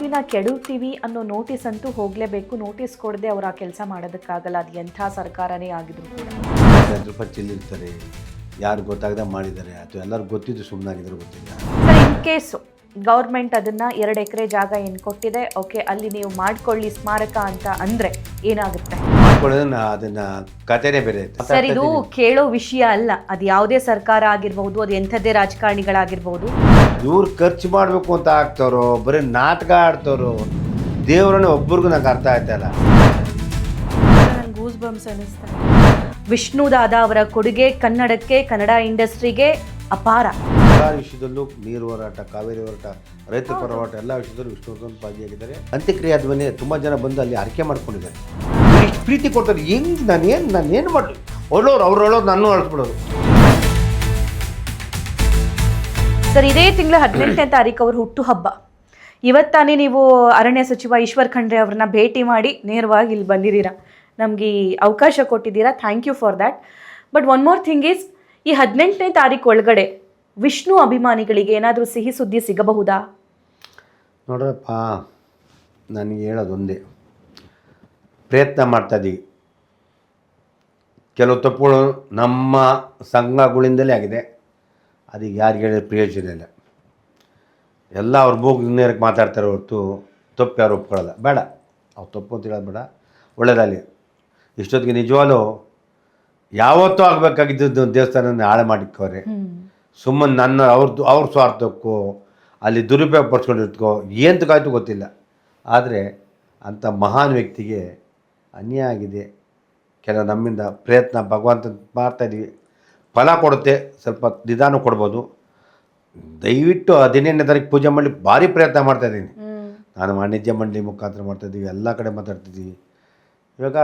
ದಿನ ಕೆಡುತ್ತೀವಿ ಅನ್ನೋ ನೋಟಿಸ್ ಅಂತೂ ಹೋಗಲೇಬೇಕು. ನೋಟಿಸ್ ಕೊಡದೆ ಅವ್ರು ಆ ಕೆಲಸ ಮಾಡೋದಕ್ಕಾಗಲ್ಲ. ಅದು ಎಂಥ ಸರ್ಕಾರನೇ ಆಗಿದ್ರು ಕೂಡ. ಯಾರು ಗೊತ್ತಾಗದೆ ಮಾಡಿದ್ದಾರೆ. ಅಥವಾ ಎಲ್ಲರೂ ಗೊತ್ತಿದ್ದು ಸುಮ್ಮನಾಗಿದ್ರು ಗೊತ್ತಿಲ್ಲ. ಸರ್ ಇನ್ ಕೇಸು ಗೌರ್ಮೆಂಟ್ ಅದನ್ನ ಎರಡು ಎಕರೆ ಜಾಗ ಏನು ಕೊಟ್ಟಿದೆ ಓಕೆ ಅಲ್ಲಿ ನೀವು ಮಾಡ್ಕೊಳ್ಳಿ ಸ್ಮಾರಕ ಅಂತ ಅಂದ್ರೆ ಏನಾಗುತ್ತೆ? ಮಾಡ್ಕೊಳ್ಳೋದನ್ನ ಅದನ್ನ ಕಥೆನೇ ಬೇರೆ ಐತೆ ಸರ್ ಇದು ಕೇಳೋ ವಿಷಯ ಅಲ್ಲ. ಅದು ಯಾವುದೇ ಸರ್ಕಾರ ಆಗಿರ್ಬಹುದು ಅದು ಎಂಥದ್ದೇ ರಾಜಕಾರಣಿಗಳಾಗಿರ್ಬಹುದು ಇವ್ರು ಖರ್ಚು ಮಾಡಬೇಕು ಅಂತ ಆಗ್ತಾರೋ ಬರೀ ನಾಟಕ ಆಡ್ತಾರೋ ದೇವರನ್ನ ಒಬ್ರಿಗೂ ನಂಗೆ ಅರ್ಥ ಆಯ್ತಲ್ಲ ವಿಷ್ಣು ಗೂಸ್ ಬಂಪ್ಸ್ ವಿಷ್ಣು ದಾದಾ ಅವರ ಕೊಡುಗೆ ಕನ್ನಡಕ್ಕೆ ಕನ್ನಡ ಇಂಡಸ್ಟ್ರಿಗೆ ಅಪಾರ. ಎಲ್ಲ ವಿಷಯದಲ್ಲೂ ನೀರು ಹೋರಾಟ ಕಾವೇರಿ ಹೋರಾಟ ರೈತ ಹೋರಾಟ ಎಲ್ಲ ವಿಷಯದಲ್ಲೂ ವಿಷ್ಣುವರ್ಧನ್ ಭಾಗಿಯಾಗಿದ್ದಾರೆ. ಅಂತ್ಯಕ್ರಿಯೆ ಆದ್ಮೇಲೆ ತುಂಬ ಜನ ಬಂದು ಅಲ್ಲಿ ಆರಕೆ ಮಾಡ್ಕೊಂಡಿದ್ದಾರೆ. ಇಷ್ಟು ಪ್ರೀತಿ ಕೊಡ್ತಾರೆ ಹೆಂಗ್ ನಾನು ಏನು ನಾನು ಏನು ಮಾಡಲಿ? ಒಳ್ಳೋರು ಅವ್ರು ಒಳ್ಳೋರು ನಾನು ಅಳಿಸ್ಬಿಡೋರು. ಸರ್, ಇದೇ ತಿಂಗಳ ಹದಿನೆಂಟನೇ ತಾರೀಕು ಅವ್ರ ಹುಟ್ಟುಹಬ್ಬ. ಇವತ್ತಾನೇ ನೀವು ಅರಣ್ಯ ಸಚಿವ ಈಶ್ವರ್ ಖಂಡ್ರೆ ಅವ್ರನ್ನ ಭೇಟಿ ಮಾಡಿ ನೇರವಾಗಿ ಇಲ್ಲಿ ಬಂದಿದ್ದೀರಾ. ನಮಗೆ ಈ ಅವಕಾಶ ಕೊಟ್ಟಿದ್ದೀರಾ. Thank you for that but one more thing is ಈ ಹದಿನೆಂಟನೇ ತಾರೀಕು ಒಳಗಡೆ ವಿಷ್ಣು ಅಭಿಮಾನಿಗಳಿಗೆ ಏನಾದರೂ ಸಿಹಿ ಸುದ್ದಿ ಸಿಗಬಹುದಾ? ನೋಡ್ರಪ್ಪ, ನನಗೆ ಹೇಳೋದು ಒಂದೇ. ಪ್ರಯತ್ನ ಮಾಡ್ತಾಯಿದ್ದೀವಿ ಕೆಲವು ತಪ್ಪುಗಳು ನಮ್ಮ ಸಂಘಗಳಿಂದಲೇ ಆಗಿದೆ. ಅದಕ್ಕೆ ಯಾರಿಗೆ ಹೇಳಿದ್ರೆ ಪ್ರಯೋಜನ ಇಲ್ಲ ಎಲ್ಲ ಅವ್ರ ಮೂಗು ನೇರಕ್ಕೆ ಮಾತಾಡ್ತಾರೆ ಹೊರತು ತಪ್ಪು ಯಾರು ಒಪ್ಕೊಳ್ಳೋಲ್ಲ. ಬೇಡ. ಅವ್ರು ತಪ್ಪು ಅಂತ ಹೇಳೋದು ಬೇಡ. ಒಳ್ಳೇದಾಗಲಿ. ಇಷ್ಟೊತ್ತಿಗೆ ನಿಜವಾಗ್ಲೂ ಯಾವತ್ತೂ ಆಗಬೇಕಾಗಿದ್ದು ದೇವಸ್ಥಾನ ಹಾಳೆ ಮಾಡಿಕ್ಕವ್ರೆ ಸುಮ್ಮನೆ ನನ್ನ ಅವ್ರದ್ದು ಅವ್ರ ಸ್ವಾರ್ಥಕ್ಕೋ ಅಲ್ಲಿ ದುರುಪಯೋಗ ಪಡಿಸ್ಕೊಂಡಿರ್ತೀಕೋ ಏನು ತಗಾಯ್ತು ಗೊತ್ತಿಲ್ಲ. ಆದರೆ ಅಂಥ ಮಹಾನ್ ವ್ಯಕ್ತಿಗೆ ಅನ್ಯಾಯ ಆಗಿದೆ. ಕೆಲವು ನಮ್ಮಿಂದ ಪ್ರಯತ್ನ ಭಗವಂತ ಮಾಡ್ತಾಯಿದ್ದೀವಿ ಫಲ ಕೊಡುತ್ತೆ ಸ್ವಲ್ಪ ನಿಧಾನ ಕೊಡ್ಬೋದು. ದಯವಿಟ್ಟು ಹದಿನೆಂಟನೇ ತಾರೀಕು ಪೂಜೆ ಮಾಡಲಿ ಭಾರಿ ಪ್ರಯತ್ನ ಮಾಡ್ತಾ ಇದ್ದೀನಿ. ನಾನು ವಾಣಿಜ್ಯ ಮಂಡಳಿ ಮುಖಾಂತರ ಮಾಡ್ತಾಯಿದ್ದೀವಿ ಎಲ್ಲ ಕಡೆ ಮಾತಾಡ್ತಿದ್ದೀವಿ. ಇವಾಗ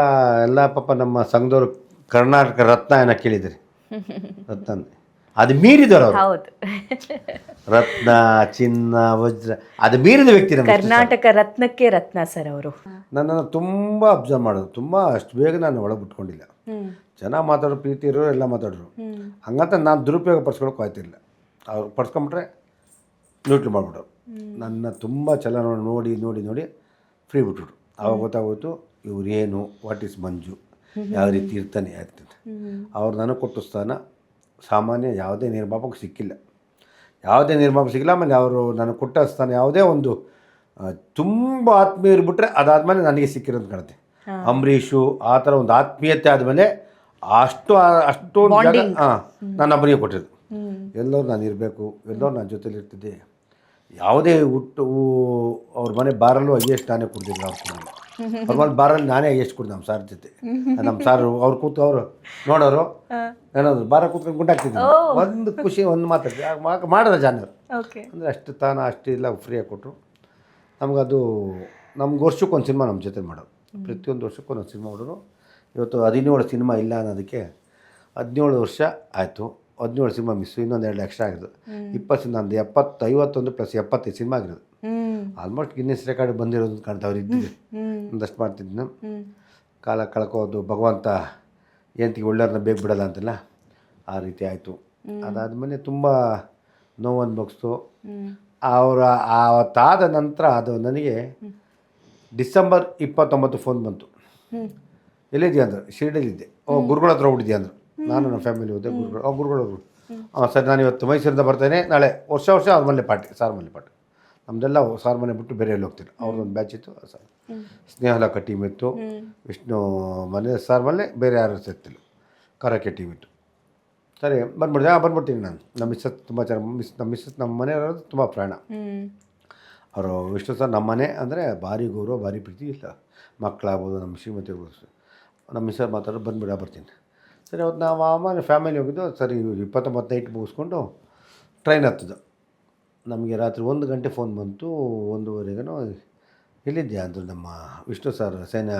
ಎಲ್ಲ ಪಾಪ ನಮ್ಮ ಸಂಘದವರು ಕರ್ನಾಟಕ ರತ್ನ ಏನ ಕೇಳಿದ್ರಿ ರತ್ನ. ಅದು ಮೀರಿದವರು ಅವರು. ರತ್ನ ಚಿನ್ನ ವಜ್ರ ಅದು ಮೀರಿದ ವ್ಯಕ್ತಿ ನಮ್ಮ ಕರ್ನಾಟಕ ರತ್ನಕ್ಕೆ ರತ್ನ ಸರ್ ಅವರು. ನನ್ನನ್ನು ತುಂಬ ಅಬ್ಸರ್ವ್ ಮಾಡೋದು ತುಂಬ ಅಷ್ಟು ಬೇಗ ನಾನು ಒಳಗೆ ಬಿಟ್ಕೊಂಡಿಲ್ಲ. ಜನ ಮಾತಾಡೋ ಪ್ರೀತಿ ಇರೋರು ಎಲ್ಲ ಮಾತಾಡೋರು. ಹಂಗಂತ ನಾನು ದುರುಪಯೋಗ ಪಡಿಸ್ಕೊಳಕ್ಕೆ ಆಯ್ತಿಲ್ಲ ಅವ್ರು ಪಡ್ಸ್ಕೊಂಬಿಟ್ರೆ ನ್ಯೂಟ್ಲ್ ಮಾಡಿಬಿಟ್ರು. ನನ್ನ ತುಂಬ ಚಲನ ನೋಡಿ ನೋಡಿ ನೋಡಿ ಫ್ರೀ ಬಿಟ್ಬಿಟ್ರು. ಆವಾಗ ಗೊತ್ತಾಗೋಯ್ತು ಇವ್ರು ಏನು ವಾಟ್ ಈಸ್ ಮಂಜು? ಯಾವ ರೀತಿ ಇರ್ತಾನೆ ಆಗ್ತದೆ ಅವ್ರು ನನಗೆ ಕೊಟ್ಟು ಸ್ಥಾನ ಸಾಮಾನ್ಯ ಯಾವುದೇ ನಿರ್ಮಾಪಕ್ಕೆ ಸಿಕ್ಕಿಲ್ಲ. ಯಾವುದೇ ನಿರ್ಮಾಪಕ ಸಿಕ್ಕಿಲ್ಲ ಆಮೇಲೆ ಅವರು ನನಗೆ ಕೊಟ್ಟ ಸ್ಥಾನ ಯಾವುದೇ ಒಂದು ತುಂಬ ಆತ್ಮೀಯ ಇರ್ಬಿಟ್ರೆ ಅದಾದಮೇಲೆ ನನಗೆ ಸಿಕ್ಕಿರೋದು ಕಾಣುತ್ತೆ. ಅಂಬರೀಷು ಆ ಥರ ಒಂದು ಆತ್ಮೀಯತೆ ಆದಮೇಲೆ ಅಷ್ಟು ಅಷ್ಟು ನಾನು ಅಬ್ಬರಿಗೆ ಕೊಟ್ಟಿದ್ದು. ಎಲ್ಲರೂ ನಾನು ಇರಬೇಕು ಎಲ್ಲರೂ ನನ್ನ ಜೊತೆಲಿ ಇರ್ತಿದ್ದೆ. ಯಾವುದೇ ಹುಟ್ಟು ಅವ್ರ ಮನೆ ಬಾರಲ್ಲೂ ಹೈಯೆಸ್ಟ್ ನಾನೇ ಕುಡ್ದಿಲ್ಲ ಅವ್ರ ಅವ್ರ ಮನೆ ಬಾರಲ್ಲಿ ನಾನೇ ಹೈಯೆಸ್ಟ್ ಕುಡ್ದು ನಮ್ಮ ಸಾರ್ ಜೊತೆ. ನಮ್ಮ ಸಾರು ಅವ್ರು ಕೂತು ಅವರು ನೋಡೋರು ಏನಾದ್ರು ಬಾರ ಕೂತ್ಕೊಂಡು ಗುಂಡಾಗ್ತಿದ್ರು ಒಂದು ಖುಷಿ ಒಂದು ಮಾತಾಡ್ತಿ ಮಾಡಿದ ಜಾನರು. ಅಂದರೆ ಅಷ್ಟು ತಾನ ಅಷ್ಟು ಇಲ್ಲ ಫ್ರೀಯಾಗಿ ಕೊಟ್ಟರು ನಮಗದು ನಮ್ಗೆ ವರ್ಷಕ್ಕೊಂದು ಸಿನಿಮಾ ನಮ್ಮ ಜೊತೆ ಮಾಡೋರು. ಪ್ರತಿಯೊಂದು ವರ್ಷಕ್ಕೊಂದು ಸಿನಿಮಾ ಮಾಡೋರು ಇವತ್ತು ಹದಿನೇಳು ಸಿನಿಮಾ ಇಲ್ಲ ಅನ್ನೋದಕ್ಕೆ ಹದಿನೇಳು ವರ್ಷ ಆಯಿತು. ಹದಿನೇಳು ಸಿನಿಮಾ ಮಿಸ್ಸು ಇನ್ನೊಂದು ಎರಡು ಎಕ್ಸ್ಟ್ರಾ ಆಗಿರೋದು. ಇಪ್ಪತ್ತು ನಂದು ಎಪ್ಪತ್ತು ಐವತ್ತೊಂದು ಪ್ಲಸ್ ಎಪ್ಪತ್ತೈದು ಸಿನಿಮಾ ಆಗಿರೋದು. ಆಲ್ಮೋಸ್ಟ್ ಗಿನ್ನಿಸ್ ರೆಕಾರ್ಡ್ ಬಂದಿರೋದು ಕಾಣ್ತವ್ರು ಕಾಣ್ತಾ ಅವ್ರು ಇದ್ದಿದ್ದು. ಒಂದಷ್ಟು ಮಾಡ್ತಿದ್ನ ಕಾಲ ಕಳ್ಕೋದು ಭಗವಂತ ಏಂತಿಗೆ ಒಳ್ಳೆಯವ್ರನ್ನ ಬೇಗ ಬಿಡಲ್ಲ ಅಂತಲ್ಲ ಆ ರೀತಿ ಆಯಿತು. ಅದಾದಮೇಲೆ ತುಂಬ ನೋವು ಅನ್ಭವಿಸ್ತು. ಅವರ ಆವತ್ತಾದ ನಂತರ ಅದು ನನಗೆ ಡಿಸೆಂಬರ್ ಇಪ್ಪತ್ತೊಂಬತ್ತು ಫೋನ್ ಬಂತು. ಎಲ್ಲಿದ್ಯಾ ಅಂದರು? ಶಿರ್ಡಿಲಿದ್ದೆ. ಓ ಗುರುಗಳ ಹತ್ರ ಹೋಗ್ಬಿಟ್ಟಿದ್ಯಾ ಅಂದರು? ನಾನು ನನ್ನ ಫ್ಯಾಮಿಲಿ ಹೋದೆ ಗುರುಗಳು ಗುರುಗಳು ಹಾಂ ಸರ್ ನಾನು ಇವತ್ತು ಮೈಸೂರಿಂದ ಬರ್ತೇನೆ. ನಾಳೆ ವರ್ಷ ವರ್ಷ ಅವ್ರ ಮನೆ ಪಾರ್ಟಿ ಸಾರ್ ಮನೆ ಪಾರ್ಟಿ. ನಮ್ಮದೆಲ್ಲ ಸಾರ್ ಮನೆ ಬಿಟ್ಟು ಬೇರೆ ಎಲ್ಲಿ ಹೋಗ್ತೀನಿ. ಅವ್ರದ್ದೊಂದು ಬ್ಯಾಚ್ ಇತ್ತು ಸರ್ ಸ್ನೇಹಲ ಟೀಮ್ ಇತ್ತು. ವಿಷ್ಣು ಮನೆ ಸಾರ್ ಮನೆ ಬೇರೆ ಯಾರು ಸೇರ್ತಿಲ್ಲ ಕರಕೆ ಟೀಮ್ ಇತ್ತು. ಸರಿ ಬಂದ್ಬಿಡ್ತೀನಿ ಹಾಂ ಬಂದ್ಬಿಡ್ತೀನಿ ನಾನು. ನಮ್ಮ ಮಿಸ್ಸಸ್ ತುಂಬ ಚೆನ್ನಾಗಿ ಮಿಸ್ ನಮ್ಮ ಮಿಸ್ಸಸ್ ನಮ್ಮ ಮನೆಯವರು ತುಂಬ ಪ್ರಾಣ. ಅವರು ವಿಷ್ಣು ಸರ್ ನಮ್ಮ ಮನೆ ಅಂದರೆ ಭಾರಿ ಗೌರವ ಭಾರಿ ಪ್ರೀತಿ ಇಲ್ಲ. ಮಕ್ಕಳಾಗ್ಬೋದು ನಮ್ಮ ಶ್ರೀಮತಿ ನಮ್ಮ ಮಿಸ್ಸರ್ ಮಾತಾಡೋದು ಬಂದುಬಿಡ ಬರ್ತೀನಿ. ಸರಿ ಅವತ್ತು ನಾವು ಆಮೇಲೆ ಫ್ಯಾಮಿಲಿ ಹೋಗಿದ್ದು ಸರಿ ಇಪ್ಪತ್ತೊಂಬತ್ತು ನೈಟ್ ಮುಗಿಸ್ಕೊಂಡು ಟ್ರೈನ್ ಹತ್ತಿದ್ದು ನಮಗೆ ರಾತ್ರಿ ಒಂದು ಗಂಟೆ ಫೋನ್ ಬಂತು ಒಂದೂವರೆಗೂ ಎಲ್ಲಿದ್ಯಾ ಅಂದರು ನಮ್ಮ ವಿಷ್ಣು ಸರ್ ಸೇನಾ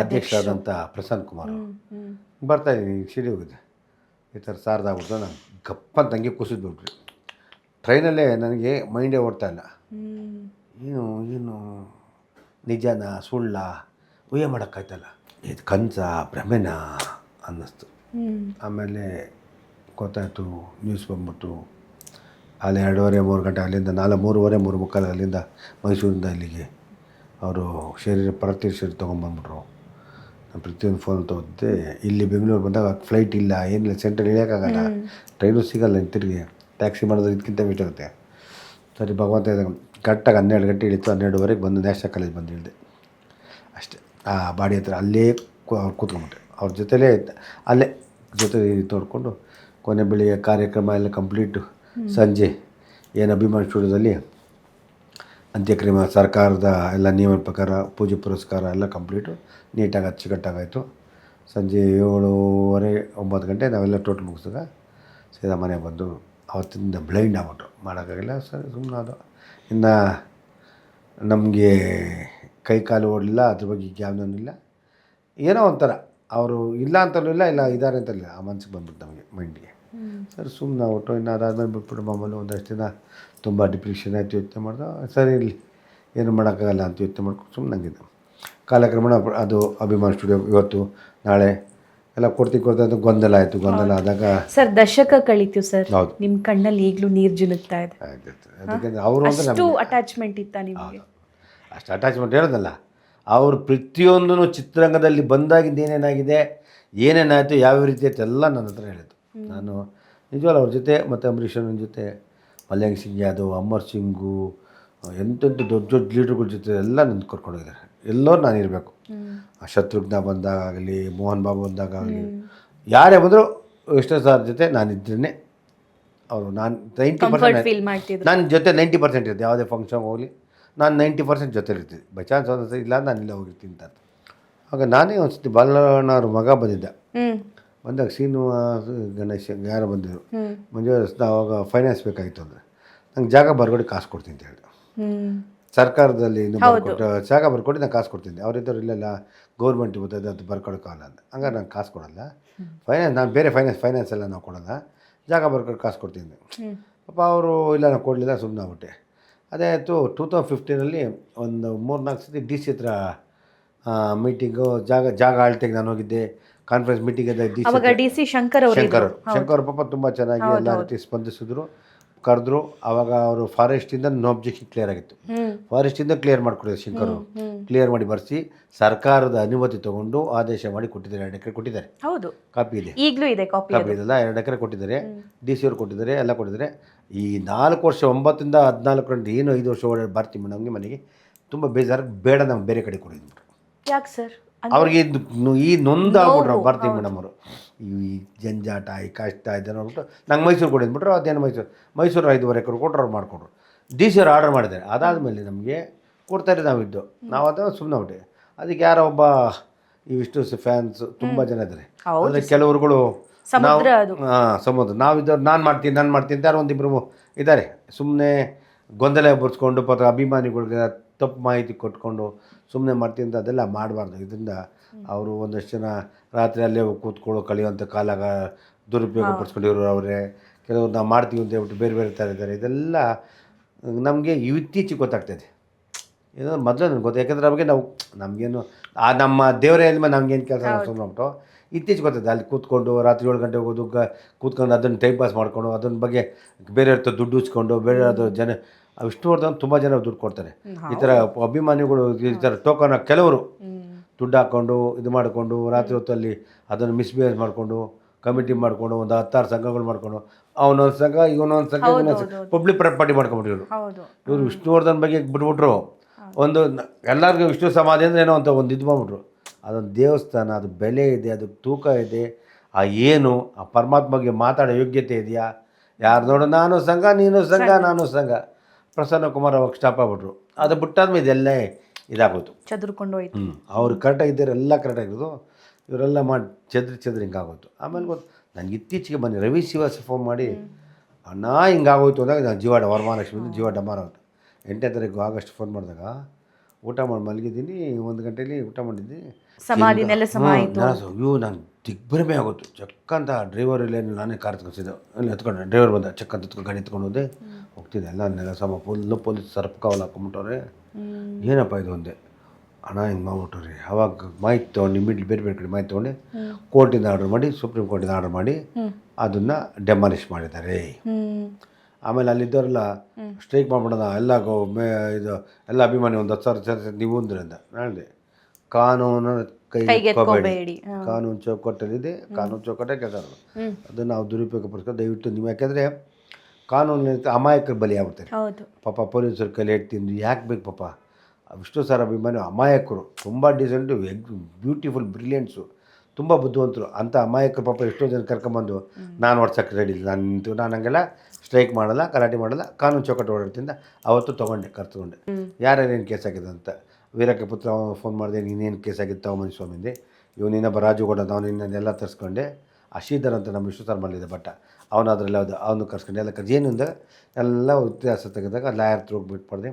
ಅಧ್ಯಕ್ಷರಾದಂಥ ಪ್ರಶಾಂತ್ ಕುಮಾರ್ ಬರ್ತಾ ಇದ್ದೀನಿ ಶಿಡಿ ಹೋಗಿದ್ದೆ ಈ ಥರ ಸಾರ್ದಾಗ್ಬಿಟ್ಟು ನಾನು ಗಪ್ಪಂತ ಹಂಗೆ ಕುಸಿದ್ಬಿಟ್ರಿ ಟ್ರೈನಲ್ಲೇ ನನಗೆ ಮೈಂಡೇ ಓಡ್ತಾ ಇಲ್ಲ. ಏನು ಏನು ನಿಜನ ಸುಳ್ಳ ಊಹೆ ಮಾಡೋಕ್ಕಾಯ್ತಲ್ಲ. ಇದು ಕಂಚ ಭ್ರಮೆನ ಅನ್ನಿಸ್ತು. ಆಮೇಲೆ ಗೊತ್ತಾಯಿತು ನ್ಯೂಸ್ ಬಂದ್ಬಿಟ್ಟು ಅಲ್ಲಿ ಎರಡೂವರೆ ಮೂರು ಗಂಟೆ ಅಲ್ಲಿಂದ ನಾಲ್ಕು ಮೂರುವರೆ ಮೂರು ಮುಕ್ಕಾಲು ಅಲ್ಲಿಂದ ಮೈಸೂರಿಂದ ಇಲ್ಲಿಗೆ ಅವರು ಶರೀರ ಪಾರ್ಥಿವ ಶರೀರ ತೊಗೊಂಬಂದ್ಬಿಟ್ರು ನಾನು ಪ್ರತಿಯೊಂದು ಫೋನ್ ತೊಗೊತ್ತೆ ಇಲ್ಲಿ ಬೆಂಗಳೂರು ಬಂದಾಗ ಫ್ಲೈಟ್ ಇಲ್ಲ ಏನಿಲ್ಲ ಸೆಂಟ್ರಲ್ ಇಳಿಯೋಕ್ಕಾಗಲ್ಲ ಟ್ರೈನು ಸಿಗಲ್ಲ ತಿರುಗಿ ಟ್ಯಾಕ್ಸಿ ಮಾಡಿದ್ರೆ ಇದಕ್ಕಿಂತ ವೇಟ್ ಆಗುತ್ತೆ ಸರಿ ಭಗವಂತ ಕರೆಕ್ಟಾಗಿ ಹನ್ನೆರಡು ಗಂಟೆ ಇಳಿತು ಹನ್ನೆರಡುವರೆಗೆ ಬಂದು ನ್ಯಾಷನಲ್ ಕಾಲೇಜ್ ಬಂದು ಇಳಿದೆ. ಅಷ್ಟೇ ಆ ಬಾಡಿ ಹತ್ರ ಅಲ್ಲೇ ಅವ್ರು ಕೂತ್ಕೊಂಡ್ಬಿಟ್ಟೆ. ಅವ್ರ ಜೊತೆಲೇ. ಅಲ್ಲೇ ಜೊತೆ ತೋಡ್ಕೊಂಡು ಕೊನೆ ಬೆಳಿಗ್ಗೆ ಕಾರ್ಯಕ್ರಮ ಎಲ್ಲ ಕಂಪ್ಲೀಟು ಸಂಜೆ ಏನು ಅಭಿಮಾನ ಸ್ಟುಡಿಯೋದಲ್ಲಿ ಅಂತ್ಯಕ್ರಮ ಸರ್ಕಾರದ ಎಲ್ಲ ನಿಯಮ ಪ್ರಕಾರ ಪೂಜೆ ಪುರಸ್ಕಾರ ಎಲ್ಲ ಕಂಪ್ಲೀಟು ನೀಟಾಗಿ ಅಚ್ಚುಕಟ್ಟಾಗಾಯಿತು. ಸಂಜೆ ಏಳೂವರೆ ಒಂಬತ್ತು ಗಂಟೆ ನಾವೆಲ್ಲ ಟೋಟಲ್ ಮುಗಿಸಿದಾಗ ಸೀದಾ ಮನೆಗೆ ಬಂದು ಅವತ್ತಿಂದ ಬ್ಲೈಂಡ್ ಆಗ್ಬಿಟ್ರು. ಮಾಡೋಕ್ಕಾಗಿಲ್ಲ ಸರಿ ಸುಮ್ಮನೆ ಅದು. ಇನ್ನು ನಮಗೆ ಕೈ ಕಾಲು ಓಡಲಿಲ್ಲ ಅದ್ರ ಬಗ್ಗೆ ಜ್ಞಾನವೂ ಇಲ್ಲ. ಏನೋ ಒಂಥರ. ಅವರು ಇಲ್ಲ ಅಂತಲೂ ಇಲ್ಲ ಇಲ್ಲ ಇದ್ದಾರೆ ಅಂತಲ್ಲ ಆ ಮನ್ಸಿಗೆ ಬಂದ್ಬಿಟ್ಟು ನಮಗೆ ಮೈಂಡಿಗೆ ಸರ್ ಸುಮ್ಮನೆ ಒಟ್ಟು ಇನ್ನು ಅದಾದ್ಮೇಲೆ ಬಿಟ್ಬಿಟ್ಟು ಮಾಮೂಲು ಒಂದಷ್ಟು ದಿನ ತುಂಬ ಡಿಪ್ರೆಷನ್ ಆಯಿತು ಯೋಚನೆ ಮಾಡ್ದೆ. ಸರಿ ಇರಲಿ ಏನು ಮಾಡೋಕ್ಕಾಗಲ್ಲ ಅಂತ ಯೋಚನೆ ಮಾಡ್ಕೊಂಡು ಸುಮ್ಮನೆ ಹಂಗಿದ್ದೆ ಕಾಲಕ್ರಮೇಣ ಅದು ಅಭಿಮಾನ ಸ್ಟುಡಿಯೋ ಇವತ್ತು ನಾಳೆ ಎಲ್ಲ ಕೊಡ್ತಿ ಕೊಡ್ತಾ ಅಂತ ಗೊಂದಲ ಆಯಿತು. ಗೊಂದಲ ಆದಾಗ ಸರ್ ದಶಕ ಕಳೀತು ಸರ್. ನಿಮ್ಮ ನಿಮ್ ಕಣ್ಣಲ್ಲಿ ಈಗಲೂ ನೀರು ಜಿನುಗ್ತಾ ಇದೆ. ಅದಕ್ಕೆ ಅವರು ಅಟ್ಯಾಚ್ಮೆಂಟ್ ಇತ್ತ ನಿಮಗೆ? ಅಷ್ಟು ಅಟ್ಯಾಚ್ಮೆಂಟ್ ಹೇಳೋದಲ್ಲ ಅವರು ಪ್ರತಿಯೊಂದೂ ಚಿತ್ರರಂಗದಲ್ಲಿ ಬಂದಾಗಿದ್ದು ಏನೇನಾಗಿದೆ ಏನೇನಾಯಿತು ಯಾವ ರೀತಿ ಆಯಿತು ಎಲ್ಲ ನನ್ನ ಹತ್ರ ಹೇಳಿದ್ದು. ನಾನು ನಿಜವಲ್ಲ ಅವ್ರ ಜೊತೆ ಮತ್ತು ಅಂಬರೀಷನ ಜೊತೆ ಮಲ್ಯಾಂಗ್ ಸಿಂಗ್ ಯಾದವ್ ಅಮರ್ ಸಿಂಗು ಎಂತೆಂಥ ದೊಡ್ಡ ದೊಡ್ಡ ಲೀಡರ್ಗಳ ಜೊತೆ ಎಲ್ಲ ನನ್ನ ಕರ್ಕೊಂಡೋಗಿದ್ದಾರೆ. ಎಲ್ಲರೂ ನಾನು ಇರಬೇಕು. ಶತ್ರುಘ್ನ ಬಂದಾಗಲಿ ಮೋಹನ್ ಬಾಬು ಬಂದಾಗಲಿ ಯಾರೇ ಬಂದರೂ ವಿಷ್ಣು ಸರ್ ಜೊತೆ ನಾನಿದ್ರೇ ಅವರು ನಾನು ನೈಂಟಿ ಪರ್ಸೆಂಟ್ ನನ್ನ ಜೊತೆ ನೈಂಟಿ ಪರ್ಸೆಂಟ್ ಇರುತ್ತೆ ಯಾವುದೇ ಫಂಕ್ಷನ್ ಹೋಗಲಿ. ನಾನು ನೈಂಟಿ ಪರ್ಸೆಂಟ್ ಜೊತೆ ಇರ್ತೀನಿ ಬೈ ಚಾನ್ಸ್ ಒಂದೊಂದು ಇಲ್ಲ ನಾನು ಇಲ್ಲ ಹೋಗಿರ್ತೀನಿ ಅಂತ ಆಗ ನಾನೇ ಒಂದು ಸತಿ ಬಾಲನವ್ರ ಮಗ ಬಂದಿದ್ದ. ಬಂದಾಗ ಶ್ರೀನಿವಾಸ ಗಣೇಶ ಯಾರು ಬಂದಿದ್ರು. ಮಂಜು ಅವಾಗ ಫೈನಾನ್ಸ್ ಬೇಕಾಗಿತ್ತು ಅಂದರೆ. ನಂಗೆ ಜಾಗ ಬರ್ಕೊಡಿ ಕಾಸು ಕೊಡ್ತೀನಿ ಅಂತ ಹೇಳಿ ಸರ್ಕಾರದಲ್ಲಿ ಇನ್ನು ಬರ್ಕೊಟ್ಟು ಜಾಗ ಬರ್ಕೊಟ್ಟು ನಾನು ಕಾಸು ಕೊಡ್ತೀನಿ. ಅವರಿದ್ದವ್ರು ಇಲ್ಲೆಲ್ಲ ಗೌರ್ಮೆಂಟ್ ಓದೋದು ಅದು ಬರ್ಕೊಡೋಕ್ಕಾಗಲ್ಲ ಅಂತ. ಹಂಗಾರೆ ನಾನು ಕಾಸು ಕೊಡಲ್ಲ. ಫೈನಾನ್ಸ್ ನಾನು ಬೇರೆ ಫೈನಾನ್ಸ್ ಫೈನಾನ್ಸ್ ಎಲ್ಲ ನಾವು ಕೊಡಲ್ಲ. ಜಾಗ ಬರ್ಕೊಟ್ಟು ಕಾಸು ಕೊಡ್ತೀನಿ. ಪಾಪ ಅವರು ಇಲ್ಲ ನಾನು ಕೊಡಲಿಲ್ಲ ಸುಮ್ಮನೆ ಆಗ್ಬಿಟ್ಟೆ. ಅದೇ ಆಯಿತು ಟೂ ತೌಸಂಡ್ ಫಿಫ್ಟೀನಲ್ಲಿ ಒಂದು ಮೂರು ನಾಲ್ಕು ಸತಿ ಡಿ ಸಿ ಹತ್ರ ಮೀಟಿಂಗು ಜಾಗ ಜಾಗ ಆಳ್ತೆಗೆ ನಾನು ಹೋಗಿದ್ದೆ. ಕಾನ್ಫರೆನ್ಸ್ ಮೀಟಿಂಗ್ ಅದ ಡಿ ಸಿ ಅವಾಗ ಡಿ ಸಿ ಶಂಕರ್ ಅವರು ಶಂಕರ್ ಶಂಕರ್ ಪಾಪ ತುಂಬ ಚೆನ್ನಾಗಿ ಎಲ್ಲ ರೀತಿ ಸ್ಪಂದಿಸಿದ್ರು ಕರೆದ್ರು. ಅವಾಗ ಅವರು ಫಾರೆಸ್ಟಿಂದ ನೋ ಅಬ್ಜೆಕ್ಷನ್ ಕ್ಲಿಯರ್ ಆಗಿತ್ತು. ಫಾರೆಸ್ಟಿಂದ ಕ್ಲಿಯರ್ ಮಾಡಿಕೊಡಿದ್ರು ಶಂಕರ್ ಕ್ಲಿಯರ್ ಮಾಡಿ ಬರೆಸಿ ಸರ್ಕಾರದ ಅನುಮತಿ ತಗೊಂಡು ಆದೇಶ ಮಾಡಿ ಕೊಟ್ಟಿದ್ದಾರೆ ಎರಡು ಎಕರೆ ಕೊಟ್ಟಿದ್ದಾರೆ. ಹೌದು. ಕಾಪಿ ಇದೆ. ಈಗಲೂ ಇದೆ ಕಾಪಿ ಕಾಪಿ ಇದೆಲ್ಲ ಎರಡು ಎಕರೆ ಕೊಟ್ಟಿದ್ದಾರೆ. ಡಿ ಸಿ ಅವ್ರು ಕೊಟ್ಟಿದ್ದಾರೆ ಎಲ್ಲ ಕೊಟ್ಟಿದ್ದಾರೆ. ಈ ನಾಲ್ಕು ವರ್ಷ ಒಂಬತ್ತರಿಂದ ಹದಿನಾಲ್ಕು ಗಂಟೆ ಏನು ಐದು ವರ್ಷ ಓಡಾಡಿ ಬರ್ತೀವಿ ನಮಗೆ ಮನೆಗೆ ತುಂಬ ಬೇಜಾರು ಬೇಡ ನಾವು ಬೇರೆ ಕಡೆ ಕೊಡಿದ್ಬಿಟ್ರು ಯಾಕೆ ಸರ್ ಅವ್ರಿಗೆ ಇದು ಈ ನೊಂದಾಗ್ಬಿಟ್ರು ಅವ್ರು ಬರ್ತೀವಿ ಮೇಡಮ್ ಅವರು. ಈ ಜಂಜಾಟ ಈ ಕಷ್ಟ ಇದನ್ನು ನೋಡ್ಬಿಟ್ಟು ನಂಗೆ ಮೈಸೂರು ಕೊಡಿದ್ಬಿಟ್ರು ಅದೇನು ಮೈಸೂರು ಮೈಸೂರು ಐದುವರೆ ಕರು ಕೊಟ್ಟರು ಅವ್ರು ಮಾಡಿಕೊಟ್ರು. ಡಿ ಸಿ ಅವ್ರು ಆರ್ಡರ್ ಮಾಡಿದ್ದಾರೆ ಅದಾದಮೇಲೆ ನಮಗೆ ಕೊಡ್ತಾರೆ ನಾವಿದ್ದು. ನಾವು ಅದು ಸುಮ್ಮನೆ ಬಿಟ್ಟೆ ಅದಕ್ಕೆ ಯಾರೋ ಒಬ್ಬ ಇವಿಷ್ಟು ಫ್ಯಾನ್ಸ್ ತುಂಬ ಜನ ಇದ್ದಾರೆ. ಅಂದರೆ ಕೆಲವ್ರುಗಳು ಸಮುದ್ರ ಅದು. ಹಾಂ ಸಮುದ್ರ. ನಾನು ಮಾಡ್ತೀನಿ ನಾನು ಮಾಡ್ತೀನಿ ಅಂತ ಒಂದಿಬ್ರು ಒಂದಿಬ್ಬರು ಇದ್ದಾರೆ. ಸುಮ್ಮನೆ ಗೊಂದಲ ಬರ್ಸ್ಕೊಂಡು ಪತ್ರ ಅಭಿಮಾನಿಗಳಿಗೆ ತಪ್ಪು ಮಾಹಿತಿ ಕೊಟ್ಕೊಂಡು ಸುಮ್ಮನೆ ಮಾಡ್ತೀನಿ ಅಂತ ಅದೆಲ್ಲ ಮಾಡಬಾರ್ದು. ಇದರಿಂದ ಅವರು ಒಂದಷ್ಟು ಜನ ರಾತ್ರಿ ಅಲ್ಲೇ ಹೋಗಿ ಕೂತ್ಕೊಳ್ಳೋ ಕಳೆಯುವಂಥ ಕಾಲಾಗ ದುರುಪಯೋಗ ಪಡಿಸ್ಕೊಂಡಿರೋರು ಅವರೇ. ಕೆಲವರು ನಾವು ಮಾಡ್ತೀವಿ ಅಂತ ಹೇಳ್ಬಿಟ್ಟು ಬೇರೆ ಬೇರೆ ಥರ ಇದ್ದಾರೆ. ಇದೆಲ್ಲ ನಮಗೆ ಇತ್ತೀಚೆಗೆ ಗೊತ್ತಾಗ್ತದೆ. ಇದು ಮೊದಲು ನನಗೆ ಗೊತ್ತು. ಯಾಕಂದ್ರೆ ನಮಗೆ ನಾವು ನಮಗೇನು ಆ ನಮ್ಮ ದೇವರೇ ಮೇಲೆ ಏನು ಕೆಲಸ ಸುಮ್ಮನೆ ಇತ್ತೀಚೆಗೆ ಗೊತ್ತದೆ ಅಲ್ಲಿ ಕೂತ್ಕೊಂಡು ರಾತ್ರಿ ಏಳು ಗಂಟೆ ಹೋಗೋದು ಗ ಕೂತ್ಕೊಂಡು ಅದನ್ನು ಟೈಮ್ ಪಾಸ್ ಮಾಡ್ಕೊಂಡು ಅದನ್ನ ಬಗ್ಗೆ ಬೇರೆ ಹತ್ರ ದುಡ್ಡು ಉಚ್ಕೊಂಡು ಬೇರೆ ಅದು ಜನ ವಿಷ್ಣುವರ್ಧನ್ ತುಂಬ ಜನ ದುಡ್ಡು ಕೊಡ್ತಾರೆ. ಈ ಥರ ಅಭಿಮಾನಿಗಳು ಈ ಥರ ಟೋಕನ್ ಕೆಲವರು ದುಡ್ಡು ಹಾಕ್ಕೊಂಡು ಇದು ಮಾಡಿಕೊಂಡು ರಾತ್ರಿ ಹೊತ್ತಲ್ಲಿ ಅದನ್ನು ಮಿಸ್ಬಿಹೇವ್ ಮಾಡಿಕೊಂಡು ಕಮಿಟಿ ಮಾಡಿಕೊಂಡು ಒಂದು ಹತ್ತಾರು ಸಂಘಗಳು ಮಾಡಿಕೊಂಡು ಅವನೊಂದು ಸಂಘ ಇವನೊಂದು ಸಂಘ ಪಬ್ಲಿಕ್ ಪ್ರಾಪರ್ಟಿ ಮಾಡ್ಕೊಂಬಿಟ್ಟಿದ್ರು ಹೌದು. ಇವರು ವಿಷ್ಣುವರ್ಧನ್ ಬಗ್ಗೆ ಬಿಟ್ಬಿಟ್ರು. ಒಂದು ಎಲ್ಲರಿಗೂ ವಿಷ್ಣು ಸಮಾಧಿ ಅಂದರೆ ಏನೋ ಅಂತ ಒಂದು ಇದು ಮಾಡಿಬಿಟ್ರು. ಅದೊಂದು ದೇವಸ್ಥಾನ ಅದು ಬೆಲೆ ಇದೆ ಅದಕ್ಕೆ ತೂಕ ಇದೆ. ಆ ಏನು? ಆ ಪರಮಾತ್ಮಗೆ ಮಾತಾಡೋ ಯೋಗ್ಯತೆ ಇದೆಯಾ? ಯಾರು ನೋಡು ನಾನು ಸಂಘ ನೀನು ಸಂಘ ನಾನು ಸಂಘ. ಪ್ರಸನ್ನ ಕುಮಾರ್ ಅವಾಗ ಸ್ಟಾಪ್ ಆಗ್ಬಿಟ್ರು. ಅದು ಬಿಟ್ಟಾದ್ಮೇಲೆ ಇದೆಲ್ಲ ಇದಾಗೋಯ್ತು. ಚದುರ್ಕೊಂಡು ಹೋಯ್ತು. ಹ್ಞೂ ಅವ್ರು ಕರೆಕ್ಟಾಗಿದ್ದಾರೆ ಎಲ್ಲ ಕರೆಕ್ಟಾಗಿರೋದು ಇವರೆಲ್ಲ ಮಾಡಿ ಚದ್ರಿ ಚದ್ರಿ ಹಿಂಗಾಗೋಯ್ತು ಆಮೇಲೆ ಗೊತ್ತು ನನಗೆ ಇತ್ತೀಚೆಗೆ ಬನ್ನಿ ರವಿ ಶಿವಾಸ ಫೋನ್ ಮಾಡಿ ಅಣ್ಣ ಹಿಂಗಾಗೋಯ್ತು ಅಂದಾಗ ನಾನು ಜೀವಾಡ ವರಮಹಾಲಕ್ಷ್ಮಿ ಜೀವ ಡಮಾರ ಎಂಟನೇ ತಾರೀಕು ಆಗಸ್ಟ್ ಫೋನ್ ಮಾಡಿದಾಗ ಊಟ ಮಾಡಿ ಮಲಗಿದ್ದೀನಿ ಒಂದು ಗಂಟೆಯಲ್ಲಿ ಊಟ ಮಾಡಿದ್ದೀನಿ ಸಮಾಧಿ ನೆಲಸಮ ಆಯ್ತು ನಾನು ಅಯ್ಯೋ ನಾನು ದಿಗ್ಭ್ರಮೆ ಆಗೋಯ್ತು. ಚಕ್ಕ ಅಂತ ಡ್ರೈವರ್ ಇಲ್ಲ ನಾನೇ ಕಾರ್ ಎತ್ಕೊಳ್ಸಿದ್ದೆ ಅಲ್ಲಿ ಎತ್ಕೊಂಡು ಡ್ರೈವರ್ ಬಂದ ಚಕ್ಕ ಅಂತ ಎತ್ಕೊಂಡು ಗಾಡಿ ಎತ್ಕೊಂಡು ಹೋದೆ. ಹೋಗ್ತಿದ್ದೆ ಎಲ್ಲ ನೆಲ ಸಮ ಫುಲ್ಲು ಪೊಲೀಸ್ ಸರ್ಪ್ ಕಾವಲ್ ಹಾಕೊಂಬಿಟ್ಟವ್ರೆ. ಏನಪ್ಪ ಇದು ಒಂದೇ ಹಣ ಹಿಂಗೆ ಮಾಡ್ಬಿಟ್ರಿ ಅವಾಗ ಮಾಹಿತಿ ತೊಗೊಂಡು ಇಮಿಡಿಯೇಟ್ ಬೇರೆ ಬೇರೆ ಕಡೆ ಮಾಹಿತಿ ತೊಗೊಂಡು. ಕೋರ್ಟಿಂದ ಆರ್ಡರ್ ಮಾಡಿ ಸುಪ್ರೀಂ ಕೋರ್ಟಿಂದ ಆರ್ಡರ್ ಮಾಡಿ ಅದನ್ನು ಡೆಮಾಲಿಷ್ ಮಾಡಿದ್ದಾರೆ. ಆಮೇಲೆ ಅಲ್ಲಿದ್ದವರೆಲ್ಲ ಸ್ಟ್ರೈಕ್ ಮಾಡ್ಬಿಡೋಣ ಎಲ್ಲ ಗೋ ಮೇ ಇದು ಎಲ್ಲ ಅಭಿಮಾನಿ ಒಂದು ಹತ್ತು ಸಾವಿರ ಸೇರಿಸಿ ನೀವು ಅಂದ್ರಿಂದ ನಾಳೆ ಕಾನೂನು ಕೈ ಕೈಗೆತ್ಕೋಬೇಡಿ ಕಾನೂನು ಚೌಕಟ್ಟಲ್ಲಿದೆ ಕಾನೂನು ಚೌಕಟ್ಟೆ ಕೆಲಸ ಅದನ್ನು ನಾವು ದುರುಪಯೋಗ ಪಡಿಸ್ಕೊಂಡು ದಯವಿಟ್ಟು ನೀವು ಯಾಕೆಂದರೆ ಕಾನೂನು ಅಮಾಯಕರು ಬಲಿ ಆಗ್ಬಿಡ್ತಾರೆ ಹೌದು. ಪಾಪ ಪೊಲೀಸರು ಕಲೆ ತಿಂದು ಯಾಕೆ ಬೇಕು ಪಾಪ? ವಿಷ್ಣು ಸರ್ ಅಭಿಮಾನಿ ಅಮಾಯಕರು ತುಂಬ ಡಿಸೆಂಟು ಎಗ್ ಬ್ಯೂಟಿಫುಲ್ ಬ್ರಿಲಿಯೆಂಟ್ಸು ತುಂಬ ಬುದ್ಧಿವಂತರು. ಅಂಥ ಅಮಾಯಕರು ಪಾಪ ಎಷ್ಟೋ ಜನ ಕರ್ಕೊಂಬಂದು ನಾನು ಹೊಡ್ಸಕ್ಕೆ ರೆಡಿ ಇಲ್ಲ ನಾನು ನಿಂತು ನಾನು ಹಂಗೆಲ್ಲ ಸ್ಟ್ರೈಕ್ ಮಾಡಲ್ಲ ಗಲಾಟೆ ಮಾಡಲ್ಲ ಕಾನೂನು ಚೌಕಟ್ಟು ಓಡಾಡ್ತಿಂದ ಅವತ್ತು ತೊಗೊಂಡೆ ಕರ್ತ್ಕೊಂಡೆ ಯಾರ್ಯಾರೇನು ಕೇಸ್ ಆಗಿದೆ ಅಂತ. ವೀರಕ್ಕೆ ಪುತ್ರ ಫೋನ್ ಮಾಡಿದೆ ನೀನೇನು ಕೇಸ್ ಆಗಿತ್ತು ತಗೊಂಬಂದು ಸ್ವಾಮಿಂದೆ? ಇವನು ರಾಜು ರಾಜುಗೌಡ ನಾವು ನಿನ್ನೆಲ್ಲ ತರಿಸ್ಕೊಂಡೆ. ಆ ಶ್ರೀಧರ್ ಅಂತ ನಮ್ಮ ವಿಶ್ವ ಮಲ್ಲಿದೆ ಬಟ್ಟ ಅವನು ಅದರಲ್ಲಿ ಯಾವುದು ಅವನು ಕರ್ಸ್ಕೊಂಡೆ. ಎಲ್ಲ ಕರ್ಜಿ ಏನಿಂದ? ಎಲ್ಲ ಇತಿಹಾಸ ತೆಗೆದಾಗ ಲಾಯರ್ ಹತ್ರ ಬಿಟ್ಟು ಪಡೆದೆ.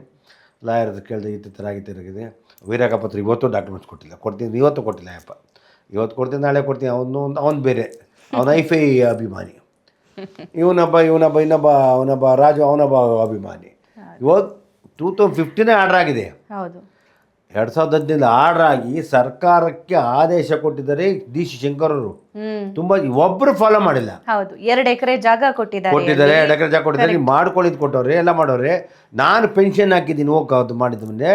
ಲಾಯರ್ ಹತ್ರ ಕೇಳಿದೆ ಈ ಥರ ಆಗಿ ತಿರುಗಿದೆ. ವೀರಕ್ಕ ಪತ್ರ ಇವತ್ತು ಡಾಕ್ಯುಮೆಂಟ್ಸ್ ಕೊಟ್ಟಿಲ್ಲ. ಕೊಡ್ತೀನಿ ಇವತ್ತು ಕೊಟ್ಟಿಲ್ಲ ಯಪ್ಪ ಇವತ್ತು ಕೊಡ್ತೀನಿ ನಾಳೆ ಕೊಡ್ತೀನಿ ಅವನು ಅವನು ಬೇರೆ. ಅವನ ಐಫೈ ಅಭಿಮಾನಿ. ಇವನೊಬ್ಬ ಇವನೊಬ್ಬ ಇನ್ನೊಬ್ಬ ಅವನೊಬ್ಬ ರಾಜು ಅವನೊಬ್ಬ ಅಭಿಮಾನಿ. ಇವಾಗ ಟೂ ತೌಸಂಡ್ ಫಿಫ್ಟೀನೇ ಆರ್ಡರ್ ಆಗಿದೆ. ಹೌದು. ಎರಡು ಸಾವಿರದ ಹದಿನೈದು ಆರ್ಡರ್ ಆಗಿ ಸರ್ಕಾರಕ್ಕೆ ಆದೇಶ ಕೊಟ್ಟಿದ್ದಾರೆ ಡಿ ಸಿ ಶಂಕರರು ತುಂಬಾ ಒಬ್ರು ಫಾಲೋ ಮಾಡಿಲ್ಲ. ಹೌದು. ಎರಡು ಎಕರೆ ಜಾಗ ಕೊಟ್ಟಿದ್ದಾರೆ ಕೊಟ್ಟಿದ್ದಾರೆ ಎರಡು ಎಕರೆ ಜಾಗ ಕೊಟ್ಟಿದ್ದಾರೆ ಮಾಡ್ಕೊಳ್ಳಿದ್ ಕೊಟ್ಟವ್ರೆ ಎಲ್ಲ ಮಾಡೋರೆ. ನಾನು ಪೆನ್ಷನ್ ಹಾಕಿದ್ದೀನಿ ಹೋಗಿ ಅದು ಮಾಡಿದ ಮುಂದೆ.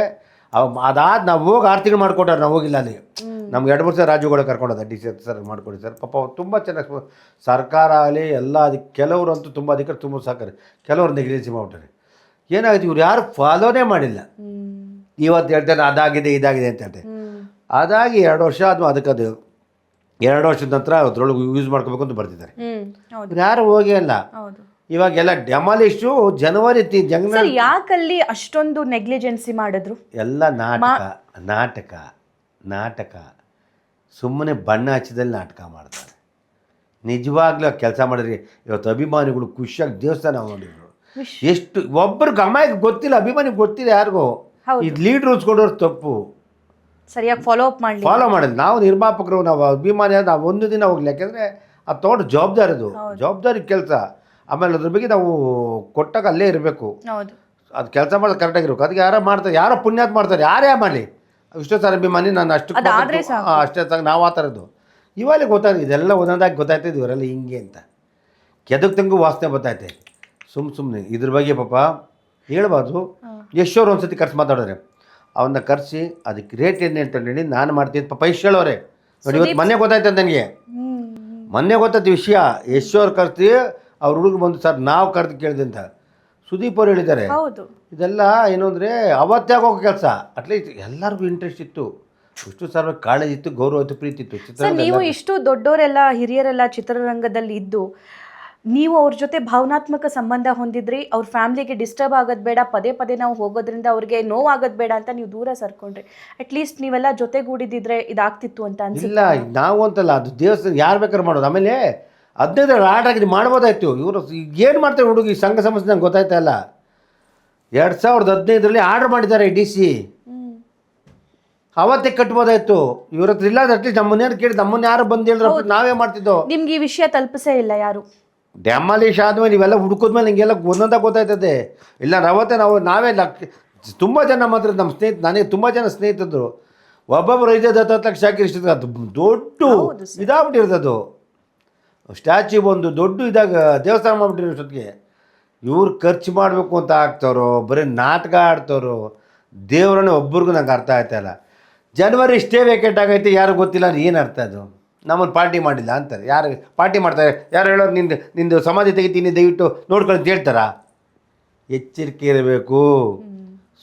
ಅದಾದ ನಾವು ಹೋಗಿ ಆರು ತಿಂಗಳು ಮಾಡಿಕೊಟ್ಟಾರೆ ನಾವು ಹೋಗಿಲ್ಲ ಅಲ್ಲಿ. ನಮ್ಗೆ ಎರಡು ವರ್ಷ ರಾಜ್ಯಗಳು ಕರ್ಕೊಂಡೋದ ಡಿ ಸಿ ಸರ್ ಮಾಡ್ಕೊಡಿ ಸರ್. ಪಾಪ ಅವ್ರು ತುಂಬ ಚೆನ್ನಾಗಿ ಸರ್ಕಾರ ಆಗಲಿ ಎಲ್ಲ ಅದಕ್ಕೆ ಕೆಲವರಂತೂ ತುಂಬ ಅಧಿಕಾರ ತುಂಬ ಸಾಕಾರೆ ಕೆಲವರು ನೆಗ್ಲಿಜಿ ಮಾಡ್ಬಿಟ್ಟಾರೆ. ಏನಾಗುತ್ತೆ ಇವ್ರು ಯಾರು ಫಾಲೋನೇ ಮಾಡಿಲ್ಲ. ಇವತ್ತು ಹೇಳ್ತಾರೆ ಅದಾಗಿದೆ ಇದಾಗಿದೆ ಅಂತ ಹೇಳ್ತಾರೆ ಅದಾಗಿ ಎರಡು ವರ್ಷ ಅದು ಅದಕ್ಕೆ ಅದು ಎರಡು ವರ್ಷದ ನಂತರ ಅದ್ರೊಳಗೆ ಯೂಸ್ ಮಾಡ್ಕೋಬೇಕು ಅಂತ ಬರ್ತಿದ್ದಾರೆ. ಯಾರು ಹೋಗಿ ಅಲ್ಲ ಇವಾಗೆಲ್ಲ ಡೆಮಾಲಿಶು ಜನವರಿ ಸರ್ ಯಾಕಲ್ಲಿ ಅಷ್ಟೊಂದು ನೆಗ್ಲಿಜೆನ್ಸಿ ಮಾಡಿದ್ರು? ಎಲ್ಲ ನಾಟಕ ನಾಟಕ ನಾಟಕ. ಸುಮ್ಮನೆ ಬಣ್ಣ ಹಚ್ಚಿದಲ್ಲಿ ನಾಟಕ ಮಾಡ್ತಾರೆ. ನಿಜವಾಗ್ಲೂ ಕೆಲಸ ಮಾಡಿದ್ರಿ ಇವತ್ತು ಅಭಿಮಾನಿಗಳು ಖುಷಿಯಾಗಿ ದೇವಸ್ಥಾನ ನೋಡಿದ್ರು. ಎಷ್ಟು ಒಬ್ಬರು ಅಮ್ಮಾಯಿಗೆ ಗೊತ್ತಿಲ್ಲ ಅಭಿಮಾನಿಗೆ ಗೊತ್ತಿಲ್ಲ ಯಾರಿಗೂ. ಇದು ಲೀಡ್ ರೂಲ್ಸ್ಕೊಂಡವ್ರು ತಪ್ಪು. ಸರಿಯಾಗಿ ಫಾಲೋ ಅಪ್ ಮಾಡಿ ಫಾಲೋ ಮಾಡೋದು ನಾವು ನಿರ್ಮಾಪಕರು ನಾವು ಅಭಿಮಾನಿ ನಾವು ಒಂದು ದಿನ ಹೋಗ್ಲಿ ಯಾಕೆಂದರೆ ಆ ತೋಟ ಜವಾಬ್ದಾರಿ ಅದು ಜವಾಬ್ದಾರಿ ಕೆಲಸ. ಆಮೇಲೆ ಅದ್ರ ಬಗ್ಗೆ ನಾವು ಕೊಟ್ಟಾಗ ಅಲ್ಲೇ ಇರಬೇಕು. ಅದು ಕೆಲಸ ಮಾಡೋದು ಕರೆಕ್ಟಾಗಿರ್ಬೇಕು ಅದಕ್ಕೆ ಯಾರೋ ಮಾಡ್ತಾರೆ ಯಾರೋ ಪುಣ್ಯಾತ್ ಮಾಡ್ತಾರೆ ಯಾರೇ ಮಾಡಲಿ. ಇಷ್ಟೋ ಸರ್ ಮನೆ ನಾನು ಅಷ್ಟು ಅದಾದ್ರೆ ಕೊಟ್ಟು- ಆ, ಅಷ್ಟೇ ಸಾಕು. ನಾವು ಆ ಥರದ್ದು. ಇವಾಗ ಗೊತ್ತಾಗ ಇದೆಲ್ಲ ಒಂದೊಂದಾಗಿ ಗೊತ್ತಾಯ್ತದೆ ಇವರೆಲ್ಲ ಹಿಂಗೆ ಅಂತ. ಕೆದಕ್ ತಂಗು ವಾಸನೆ ಗೊತ್ತಾಯ್ತೆ ಸುಮ್ ಸುಮ್ಮನೆ ಇದ್ರ ಬಗ್ಗೆ ಪಾಪ ಹೇಳ್ಬಾರ್ದು. ಎಷ್ಟೋರು ಒಂದ್ಸತಿ ಖರ್ಚು ಮಾತಾಡಿದ್ರೆ. ಅವನ್ನ ಕರೆಸಿ ಅದಕ್ಕೆ ರೇಟ್ ಏನು ಅಂತ ಹೇಳಿ ನಾನು ಮಾಡ್ತೀನಿ ಪಾಪ ಇಷ್ಟು ಹೇಳೋರೆ. ನೋಡಿ ಇವತ್ತು ಮೊನ್ನೆ ಗೊತ್ತಾಯ್ತು ನನಗೆ. ಹ್ಮ್. ಮೊನ್ನೆ ಗೊತ್ತಾಯ್ತು ವಿಷಯ. ಎಷ್ಟೋರು ಕರ್ಸಿ ಅವ್ರ ಹುಡುಗ ಬಂದು ಸರ್ ನಾವು ಕರೆದು ಕೇಳಿದೆ ಅಂತ. ಸುದೀಪ್ ಅವರು ಹೇಳಿದ್ದಾರೆ. ಹೌದು. ಇದೆಲ್ಲ ಏನು ಅಂದರೆ ಅವತ್ತೇ ಆಗೋ ಕೆಲಸ. ಅಟ್ಲೀಸ್ಟ್ ಎಲ್ಲರಿಗೂ ಇಂಟ್ರೆಸ್ಟ್ ಇತ್ತು. ಇಷ್ಟು ಸರ್ವ ಕಾಳಜಿ ಇತ್ತು ಗೌರವ ಇತ್ತು ಪ್ರೀತಿ ಇತ್ತು. ಸರ್ ನೀವು ಇಷ್ಟು ದೊಡ್ಡವರೆಲ್ಲ ಹಿರಿಯರೆಲ್ಲ ಚಿತ್ರರಂಗದಲ್ಲಿ ಇದ್ದು ನೀವು ಅವ್ರ ಜೊತೆ ಭಾವನಾತ್ಮಕ ಸಂಬಂಧ ಹೊಂದಿದ್ರಿ ಅವ್ರ ಫ್ಯಾಮಿಲಿಗೆ ಡಿಸ್ಟರ್ಬ್ ಆಗೋದು ಬೇಡ ಪದೇ ಪದೇ ನಾವು ಹೋಗೋದ್ರಿಂದ ಅವ್ರಿಗೆ ನೋವಾಗೋದು ಬೇಡ ಅಂತ ನೀವು ದೂರ ಸರ್ಕೊಂಡ್ರಿ. ಅಟ್ಲೀಸ್ಟ್ ನೀವೆಲ್ಲ ಜೊತೆಗೂಡಿದಿದ್ರೆ ಇದಾಗ್ತಿತ್ತು ಅಂತ ಅನ್ಸಿಲ್ಲ ಇಲ್ಲ ನಾವು ಅಂತಲ್ಲ ಅದು ದೇವಸ್ಥಾನ ಯಾರು ಬೇಕಾದ್ರೂ ಮಾಡೋದು. ಆಮೇಲೆ ಹದಿನೈದು ಆರ್ಡರ್ ಆಗಿದೆ ಮಾಡ್ಬೋದಾಯ್ತು. ಇವರು ಏನು ಮಾಡ್ತಾರೆ ಹುಡುಗಿ ಸಂಘ ಸಂಸ್ಥೆ ನಂಗೆ ಗೊತ್ತಾಯ್ತಾ ಇಲ್ಲ. ಎರಡು ಸಾವಿರದ ಹದಿನೈದರಲ್ಲಿ ಆರ್ಡರ್ ಮಾಡಿದ್ದಾರೆ ಡಿ ಸಿ. ಅವತ್ತೇ ಕಟ್ಬೋದಾಯ್ತು. ಇವ್ರ ಹತ್ರ ಇಲ್ಲ ಅಟ್ಲೀಸ್ಟ್ ನಮ್ಮನ್ನ ಕೇಳಿ ನಮ್ಮನ್ನ ಯಾರು ಬಂದು ನಾವೇ ಮಾಡ್ತಿದ್ದೋ? ನಿಮ್ಗೆ ಈ ವಿಷಯ ತಲುಪಿಸೇ ಇಲ್ಲ ಯಾರು? ಡೆಮಾಲಿಶ್ ಆದ್ಮೇಲೆ ಇವೆಲ್ಲ ಹುಡುಕಿದ್ಮೇಲೆ ನಿಂಗೆಲ್ಲ ಒಂದೊಂದ ಗೊತ್ತಾಯ್ತದೆ. ಇಲ್ಲ ನಾವತ್ತೆ ನಾವು ನಾವೇ ಲಕ್ ತುಂಬ ಜನ ಮಾತ್ರ ನಮ್ಮ ಸ್ನೇಹಿತ ನನಗೆ ತುಂಬ ಜನ ಸ್ನೇಹಿತರು. ಒಬ್ಬೊಬ್ಬರು ಐದೈದು ಹತ್ತು ಹತ್ತು ಲಕ್ಷ ಹಾಕಿ ಇಷ್ಟು ಅದು ದೊಡ್ಡ ಇದಾಗ್ಬಿಟ್ಟಿರ್ತದು ಸ್ಟ್ಯಾಚ್ಯೂ ಬಂದು ದೊಡ್ಡ ಇದಾಗ ದೇವಸ್ಥಾನ ಮಾಡಿಬಿಟ್ಟಿರೋ ಅಷ್ಟೊತ್ತಿಗೆ ಇವ್ರು ಖರ್ಚು ಮಾಡಬೇಕು ಅಂತ ಆಗ್ತಾರೋ ಬರೀ ನಾಟಕ ಆಡ್ತಾರೋ ದೇವ್ರನ್ನೇ ಒಬ್ರಿಗೂ ನಂಗೆ ಅರ್ಥ ಆಯ್ತಾ ಇಲ್ಲ. ಜನವರಿ ಇಷ್ಟೇ ವೇಕೆಟ್ ಆಗೈತೆ ಯಾರು ಗೊತ್ತಿಲ್ಲ ಅಂದ್ರೆ ಏನು ಅರ್ಥ ಅದು? ನಮ್ಮನ್ನು ಪಾರ್ಟಿ ಮಾಡಿಲ್ಲ ಅಂತಾರೆ. ಯಾರು ಪಾರ್ಟಿ ಮಾಡ್ತಾರೆ? ಯಾರು ಹೇಳೋರು ನಿಂದು ನಿಂದು ಸಮಾಧಿ ತೆಗಿತೀನಿ ದಯವಿಟ್ಟು ಅಂತ ಹೇಳ್ತಾರಾ? ಎಚ್ಚರಿಕೆ ಇರಬೇಕು.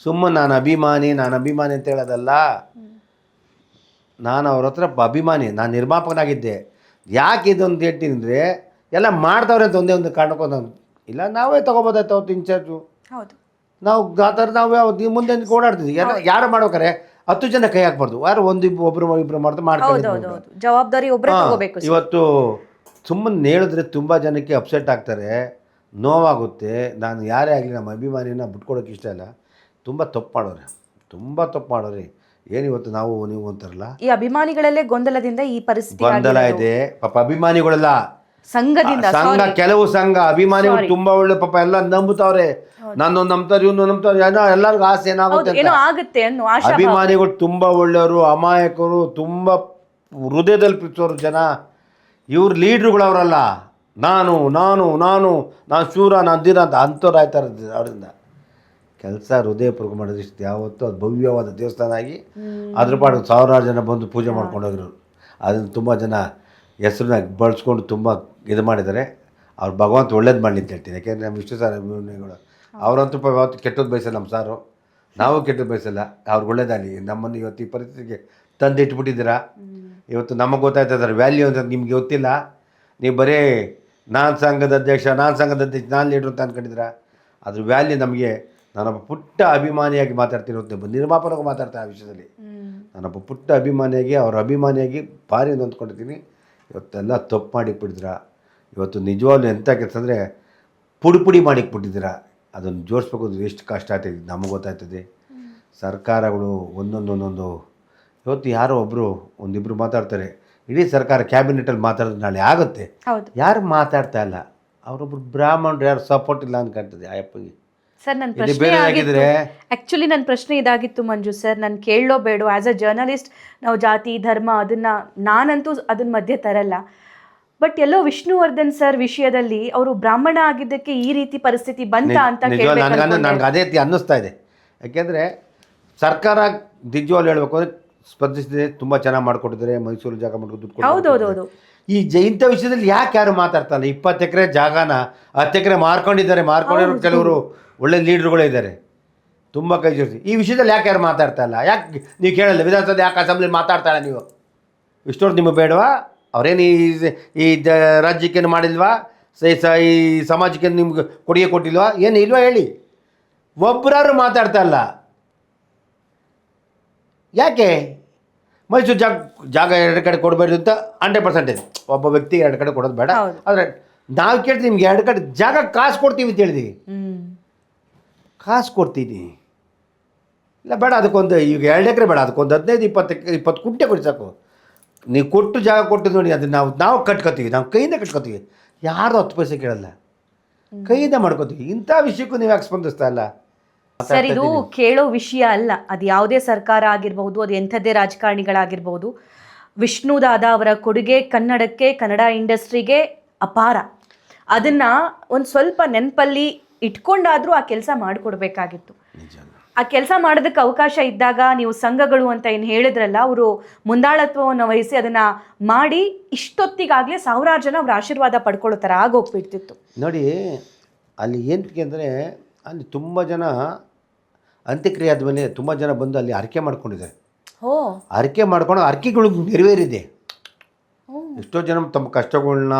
ಸುಮ್ಮನೆ ನಾನು ಅಭಿಮಾನಿ ನಾನು ಅಭಿಮಾನಿ ಅಂತ ಹೇಳೋದಲ್ಲ. ನಾನು ಅವ್ರ ಹತ್ರ ಅಭಿಮಾನಿ ನಾನು ನಿರ್ಮಾಪಕನಾಗಿದ್ದೆ. ಯಾಕೆ ಇದೊಂದು ಹೇಳ್ತೀನಿ ಎಲ್ಲ ಮಾಡ್ತಾವ್ರೆ ಅಂತ ಒಂದೇ ಒಂದು ಕಾರಣಕ್ಕೊಂದು ಇಲ್ಲ ನಾವೇ ತೊಗೋಬೋದಾಯ್ತು ಅವತ್ತು ಇನ್ಚಾರ್ಜು ಹೌದು. ನಾವು ಆ ಥರ ನಾವು ಯಾವ ಮುಂದೆ ಓಡಾಡ್ತಿದ್ವಿ ಯಾರು ಯಾರು ಮಾಡ್ಬೇಕಾರೆ ಹತ್ತು ಜನ ಕೈ ಹಾಕ್ಬಾರ್ದು. ಯಾರು ಒಂದು ಇಬ್ಬರು ಒಬ್ಬರು ಇಬ್ಬರು ಮಾಡ್ತಾ ಮಾಡ್ಕೊಂಡು ಜವಾಬ್ದಾರಿ ಒಬ್ಬರೇ ತಗೋಬೇಕು ಇವತ್ತು ಸುಮ್ಮನೆ ಹೇಳಿದ್ರೆ ತುಂಬ ಜನಕ್ಕೆ ಅಪ್ಸೆಟ್ ಆಗ್ತಾರೆ ನೋವಾಗುತ್ತೆ. ನಾನು ಯಾರೇ ಆಗಲಿ ನಮ್ಮ ಅಭಿಮಾನಿನ ಬಿಟ್ಕೊಡೋಕೆ ಇಷ್ಟ ಇಲ್ಲ. ತುಂಬ ತಪ್ಪು ಮಾಡೋರೆ. ತುಂಬ ತಪ್ಪು ಮಾಡೋರೆ. ಏನು ಇವತ್ತು ನಾವು ನೀವು ಅಂತಾರಲ್ಲ? ಈ ಅಭಿಮಾನಿಗಳಲ್ಲೇ ಗೊಂದಲದಿಂದ ಈ ಪರಿಸ್ಥಿತಿ ಗೊಂದಲ. ಇದೆ. ಪಾಪ ಅಭಿಮಾನಿಗಳೆಲ್ಲ. ಸಂಘದಿಂದ ಸಂಘ ಕೆಲವು ಸಂಘ ಅಭಿಮಾನಿಗಳು ತುಂಬಾ ಒಳ್ಳೆ ಪಾಪ ಎಲ್ಲ ನಂಬುತ್ತವ್ರೆ. ನಾನು ನಂಬ್ತಾರೆ ಇವ್ನು ನಂಬ್ತಾರೆ. ಏನೋ ಎಲ್ಲರಿಗೂ ಆಸೆ ಏನಾಗುತ್ತೆ ಏನೋ ಆಗುತ್ತೆ ಅನ್ನೋ ಆಶಾ ಅಭಿಮಾನಿಗಳು ತುಂಬಾ ಒಳ್ಳೆಯವರು ಅಮಾಯಕರು ತುಂಬಾ ಹೃದಯದಲ್ಲಿ ಪ್ರೀತಿಸೋರು ಜನ. ಇವ್ರು ಲೀಡ್ರುಗಳು ಅವರಲ್ಲ. ನಾನು ನಾನು ನಾನು ನಾನು ಶೂರ ನಾನು ದಿನ ಅಂತ ಅಂಥವ್ರು ಆಯ್ತಾರೆ ಅವರಿಂದ. ಕೆಲಸ ಹೃದಯಪೂರ್ವಕ ಮಾಡಿದ್ರೆ ಇಷ್ಟು ಯಾವತ್ತೂ ಅದು ಭವ್ಯವಾದ ದೇವಸ್ಥಾನ ಆಗಿ ಅದ್ರ ಪಾಡು ಸಾವಿರಾರು ಜನ ಬಂದು ಪೂಜೆ ಮಾಡ್ಕೊಂಡು ಹೋಗಿರೋರು ಅದನ್ನು ತುಂಬ ಜನ ಹೆಸರನ್ನ ಬಳಸ್ಕೊಂಡು ತುಂಬ ಇದು ಮಾಡಿದ್ದಾರೆ. ಅವ್ರು ಭಗವಂತ ಒಳ್ಳೇದು ಮಾಡಲಿ ಅಂತ ಹೇಳ್ತೀನಿ. ಯಾಕೆಂದರೆ ನಮ್ಮ ವಿಷ್ಣು ಸಾರ ಅಭಿಮಾನಿಗಳು ಅವರಂತೂ ಯಾವತ್ತು ಕೆಟ್ಟದ್ದು ಬಯಸಲ್ಲ ನಮ್ಮ ಸಾರು. ನಾವು ಕೆಟ್ಟದ್ದು ಬಯಸಲ್ಲ. ಅವ್ರಿಗೆ ಒಳ್ಳೇದಾಗಲಿ. ನಮ್ಮನ್ನು ಇವತ್ತು ಈ ಪರಿಸ್ಥಿತಿಗೆ ತಂದು ಇಟ್ಬಿಟ್ಟಿದ್ದೀರಾ ಇವತ್ತು ನಮಗೆ ಗೊತ್ತಾಯ್ತದಾರೆ ವ್ಯಾಲ್ಯೂ ಅಂತ ನಿಮ್ಗೆ ಗೊತ್ತಿಲ್ಲ? ನೀವು ಬರೀ ನಾನು ಸಂಘದ ಅಧ್ಯಕ್ಷ ನಾನು ಸಂಘದ ಅಧ್ಯಕ್ಷ ನಾನು ಲೀಡ್ರು ಅಂತ ಅನ್ಕೊಂಡಿದ್ದೀರಾ? ಅದ್ರ ವ್ಯಾಲ್ಯೂ ನಮಗೆ ನಾನೊಬ್ಬ ಪುಟ್ಟ ಅಭಿಮಾನಿಯಾಗಿ ಮಾತಾಡ್ತಿರೋದು ನಿರ್ಮಾಪನಕ್ಕೂ ಮಾತಾಡ್ತಾ ಆ ವಿಷಯದಲ್ಲಿ. ನಾನೊಬ್ಬ ಪುಟ್ಟ ಅಭಿಮಾನಿಯಾಗಿ ಅವ್ರ ಅಭಿಮಾನಿಯಾಗಿ ಭಾರಿ ನೊಂದ್ಕೊಂಡಿದ್ದೀನಿ. ಇವತ್ತೆಲ್ಲ ತಪ್ಪು ಮಾಡಿಕ್ಬಿಟ್ಟಿದ್ದೀರಾ. ಇವತ್ತು ನಿಜವಾಗ್ಲೂ ಎಂಥ ಕೆಲಸ ಅಂದರೆ ಪುಡಿ ಪುಡಿ ಮಾಡಿಕ್ಬಿಟ್ಟಿದ್ದೀರಾ. ಅದನ್ನು ಜೋಡಿಸ್ಬೇಕು ಎಷ್ಟು ಕಷ್ಟ ಆಗ್ತದೆ ನಮಗೆ ಗೊತ್ತಾಗ್ತದೆ. ಸರ್ಕಾರಗಳು ಒಂದೊಂದು ಒಂದೊಂದು ಇವತ್ತು ಯಾರೋ ಒಬ್ಬರು ಒಂದಿಬ್ಬರು ಮಾತಾಡ್ತಾರೆ. ಇಡೀ ಸರ್ಕಾರ ಕ್ಯಾಬಿನೆಟಲ್ಲಿ ಮಾತಾಡೋದು ನಾಳೆ ಆಗುತ್ತೆ. ಯಾರು ಮಾತಾಡ್ತಾ ಇಲ್ಲ. ಅವರೊಬ್ರು ಬ್ರಾಹ್ಮಣರು ಯಾರು ಸಪೋರ್ಟ್ ಇಲ್ಲ ಅಂತ ಕಾಣ್ತದೆ ಆ ಅಪ್ಪಗೆ ಸರ್ ನನ್ನ ಪ್ರಶ್ನೆ ಆಗಿದ್ರೆ ಆಕ್ಚುಲಿ ನನ್ನ ಪ್ರಶ್ನೆ ಇದಾಗಿತ್ತು ಮಂಜು ಸರ್. ನಾನು ಕೇಳೋ ಬೇಡ ಆಸ್ ಅ ಜರ್ನಲಿಸ್ಟ್ ನಾವು ಜಾತಿ ಧರ್ಮ ಅದನ್ನ ನಾನಂತೂ ಅದನ್ನ ಮಧ್ಯೆ ತರಲ್ಲ. ಬಟ್ ಎಲ್ಲೋ ವಿಷ್ಣುವರ್ಧನ್ ಸರ್ ವಿಷಯದಲ್ಲಿ ಅವರು ಬ್ರಾಹ್ಮಣ ಆಗಿದ್ದಕ್ಕೆ ಈ ರೀತಿ ಪರಿಸ್ಥಿತಿ ಬಂತ ಅಂತ ನನಗೆ ಅದೇ ರೀತಿ ಅನ್ನಿಸ್ತಾ ಇದೆ. ಯಾಕೆಂದರೆ ಸರ್ಕಾರ ನಿಜವಾಗ್ಲು ಹೇಳ್ಬೇಕು ಅಂದರೆ ಸ್ಪರ್ಧಿಸಿದೆ ತುಂಬಾ ಚೆನ್ನಾಗಿ ಮಾಡಿಕೊಟ್ಟಿದ್ದಾರೆ ಮೈಸೂರು ಜಾಗ ಮಾಡ್ಕೊಂಡು ದುಡ್ಡು ಹೌದೌದೌದು ಈ ಜ ಇಂಥ ವಿಷಯದಲ್ಲಿ ಯಾಕೆ ಯಾರು ಮಾತಾಡ್ತಾರೆ ಇಪ್ಪತ್ತು ಎಕರೆ ಜಾಗನ ಹತ್ತು ಎಕರೆ ಮಾರ್ಕೊಂಡಿದ್ದಾರೆ ಮಾರ್ಕೊಂಡಿರೋ ಕೆಲವರು ಒಳ್ಳೆ ಲೀಡ್ರುಗಳೇ ಇದ್ದಾರೆ. ತುಂಬ ಕೈ ಜೋಡಿಸಿ. ಈ ವಿಷಯದಲ್ಲಿ ಯಾಕೆ ಯಾರು ಮಾತಾಡ್ತಾ ಇಲ್ಲ? ಯಾಕೆ ನೀವು ಕೇಳಲ್ಲ ವಿಧಾನಸಭೆ ಯಾಕೆ ಅಸೆಂಬ್ಲಿ ಮಾತಾಡ್ತಾಳೆ ನೀವು? ಇಷ್ಟೊಂದು ನಿಮಗೆ ಬೇಡವಾ? ಅವರೇನು ಈ ಈ ದ ರಾಜ್ಯಕ್ಕೇನು ಮಾಡಿಲ್ವಾ? ಸ- ಸ- ಈ ಸಮಾಜಕ್ಕೆ ನಿಮ್ಗೆ ಕೊಡುಗೆ ಕೊಟ್ಟಿಲ್ವಾ? ಏನು ಇಲ್ವಾ ಹೇಳಿ? ಒಬ್ಬರಾರು ಮಾತಾಡ್ತಾ ಇಲ್ಲ. ಯಾಕೆ? ಮೈಸೂರು ಜಾಗ ಜಾಗ ಎರಡು ಕಡೆ ಕೊಡಬೇಡಿ ಅಂತ ಹಂಡ್ರೆಡ್ ಪರ್ಸೆಂಟೇಜ್ ಒಬ್ಬ ವ್ಯಕ್ತಿಗೆ ಎರಡು ಕಡೆ ಕೊಡೋದು ಬೇಡ. ಆದರೆ ನಾವು ಕೇಳ್ತೀವಿ ನಿಮ್ಗೆ ಎರಡು ಕಡೆ ಜಾಗ ಕಾಸು ಕೊಡ್ತೀವಿ ಅಂತ ಹೇಳಿದೀವಿ. ಕಾಸು ಕೊಡ್ತೀನಿ. ಇಲ್ಲ ಬೇಡ ಅದಕ್ಕೊಂದು ಈಗ ಎರಡು ಎಕರೆ ಬೇಡ ಅದಕ್ಕೊಂದು ಹದಿನೈದು ಇಪ್ಪತ್ತು ಇಪ್ಪತ್ತು ಕುಂಟೆ ಕೊಡಿ ಸಾಕು. ನೀವು ಕೊಟ್ಟು ಜಾಗ ಕೊಟ್ಟಿದ್ದು ನೋಡಿ ಅದನ್ನ ನಾವು ನಾವು ಕಟ್ಕೋತೀವಿ ನಾವು ಕೈಯಿಂದ ಕಟ್ಕೋತೀವಿ. ಯಾರು ಹತ್ತು ಪೈಸೆ ಕೇಳಲ್ಲ. ಕೈಯಿಂದ ಮಾಡ್ಕೋತೀವಿ. ಇಂಥ ವಿಷಯಕ್ಕೂ ನೀವು ಯಾಕೆ ಸ್ಪಂದಿಸ್ತಾ ಇಲ್ಲ? ಸರ್ ಇದು ಕೇಳೋ ವಿಷಯ ಅಲ್ಲ. ಅದು ಯಾವುದೇ ಸರ್ಕಾರ ಆಗಿರಬಹುದು ಅದು ಎಂಥದ್ದೇ ವಿಷ್ಣು ದಾದಾ ಅವರ ಕೊಡುಗೆ ಕನ್ನಡಕ್ಕೆ ಕನ್ನಡ ಇಂಡಸ್ಟ್ರಿಗೆ ಅಪಾರ. ಅದನ್ನ ಒಂದು ಸ್ವಲ್ಪ ನೆನಪಲ್ಲಿ ಇಟ್ಕೊಂಡಾದ್ರೂ ಆ ಕೆಲಸ ಮಾಡಿಕೊಡ್ಬೇಕಾಗಿತ್ತು. ಆ ಕೆಲಸ ಮಾಡೋದಕ್ಕೆ ಅವಕಾಶ ಇದ್ದಾಗ ನೀವು ಸಂಘಗಳು ಅಂತ ಏನು ಹೇಳಿದ್ರಲ್ಲ ಅವರು ಮುಂದಾಳತ್ವವನ್ನು ವಹಿಸಿ ಅದನ್ನ ಮಾಡಿ ಇಷ್ಟೊತ್ತಿಗಾಗಲೇ ಸಾವಿರಾರು ಜನ ಅವ್ರ ಆಶೀರ್ವಾದ ಪಡ್ಕೊಳ್ಳೋ ಥರ ಆಗೋಗ್ಬಿಡ್ತಿತ್ತು. ನೋಡಿ ಅಲ್ಲಿ ಏನಕ್ಕೆ ಅಂದರೆ ಅಲ್ಲಿ ತುಂಬ ಜನ ಅಂತ್ಯಕ್ರಿಯೆ ಆದಮೇಲೆ ತುಂಬ ಜನ ಬಂದು ಅಲ್ಲಿ ಹರಕೆ ಮಾಡ್ಕೊಂಡಿದ್ದಾರೆ. ಹರಕೆ ಅರಿಕೆ ಮಾಡ್ಕೊಂಡು ಅರಕೆಗಳು ನೆರವೇರಿದೆ. ಎಷ್ಟೋ ಜನ ತಮ್ಮ ಕಷ್ಟಗಳನ್ನ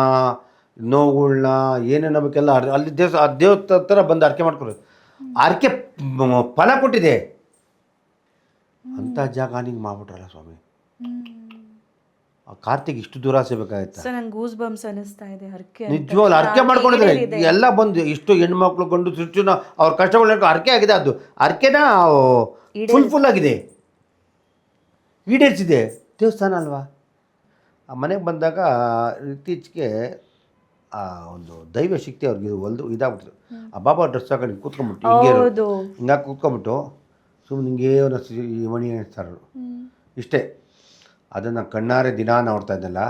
ನೋವುಗಳನ್ನ ಏನೇನು ಬೇಕೆಲ್ಲ ಅಲ್ಲಿ ದೇವಸ್ ಆ ದೇವತ ಥರ ಬಂದು ಹರಕೆ ಮಾಡ್ಕೊಂಡು ಹರಕೆ ಫಲ ಕೊಟ್ಟಿದೆ. ಅಂಥ ಜಾಗ ನಿಂಗೆ ಮಾಡ್ಬಿಟ್ರಲ್ಲ ಸ್ವಾಮಿ. ಕಾರ್ತಿಕ್ ಇಷ್ಟು ದುರಾಸೆ ಬೇಕಾಗಿತ್ತು ಸರ್ ನಂಗೆ ಗೂಸ್ ಬಂಪ್ಸ್ ಅನಿಸ್ತಾ ಇದೆ ಹರಕೆ ನಿಜವಾಗ್ಲು ಅರ್ಕೆ ಮಾಡ್ಕೊಂಡಿದ್ರೆ ಎಲ್ಲ ಬಂದು ಇಷ್ಟು ಹೆಣ್ಮಕ್ಳು ಗಂಡು ಸೃಷ್ಟಿನ ಅವ್ರ ಕಷ್ಟಗಳು ಅರ್ಕೆ ಆಗಿದೆ ಅದು. ಅರ್ಕೆನ ಫುಲ್ ಫುಲ್ ಆಗಿದೆ. ಈಡೇರಿಸಿದೆ. ದೇವಸ್ಥಾನ ಅಲ್ವಾ? ಆ ಮನೆಗೆ ಬಂದಾಗ ಇತ್ತೀಚೆಗೆ ಆ ಒಂದು ದೈವ ಶಕ್ತಿ ಅವ್ರಿಗೆ ಒಲ್ದು ಇದಾಗ್ಬಿಡ್ತು. ಆ ಬಾಬಾ ಡ್ರೆಸ್ ಹಾಕೊಂಡು ಕೂತ್ಕೊಂಡ್ಬಿಟ್ಟು ಹಿಂಗೆ ಕೂತ್ಕೊಂಬಿಟ್ಟು ಸುಮ್ಮನೆ ಹಿಂಗೇ ಒಂದು ಈ ಮಣಿ ಎಣಿಸ್ತಾರೆ ಇಷ್ಟೇ. ಅದನ್ನು ಕಣ್ಣಾರೆ ದಿನ ನೋಡ್ತಾ ಇದ್ದಲ್ಲ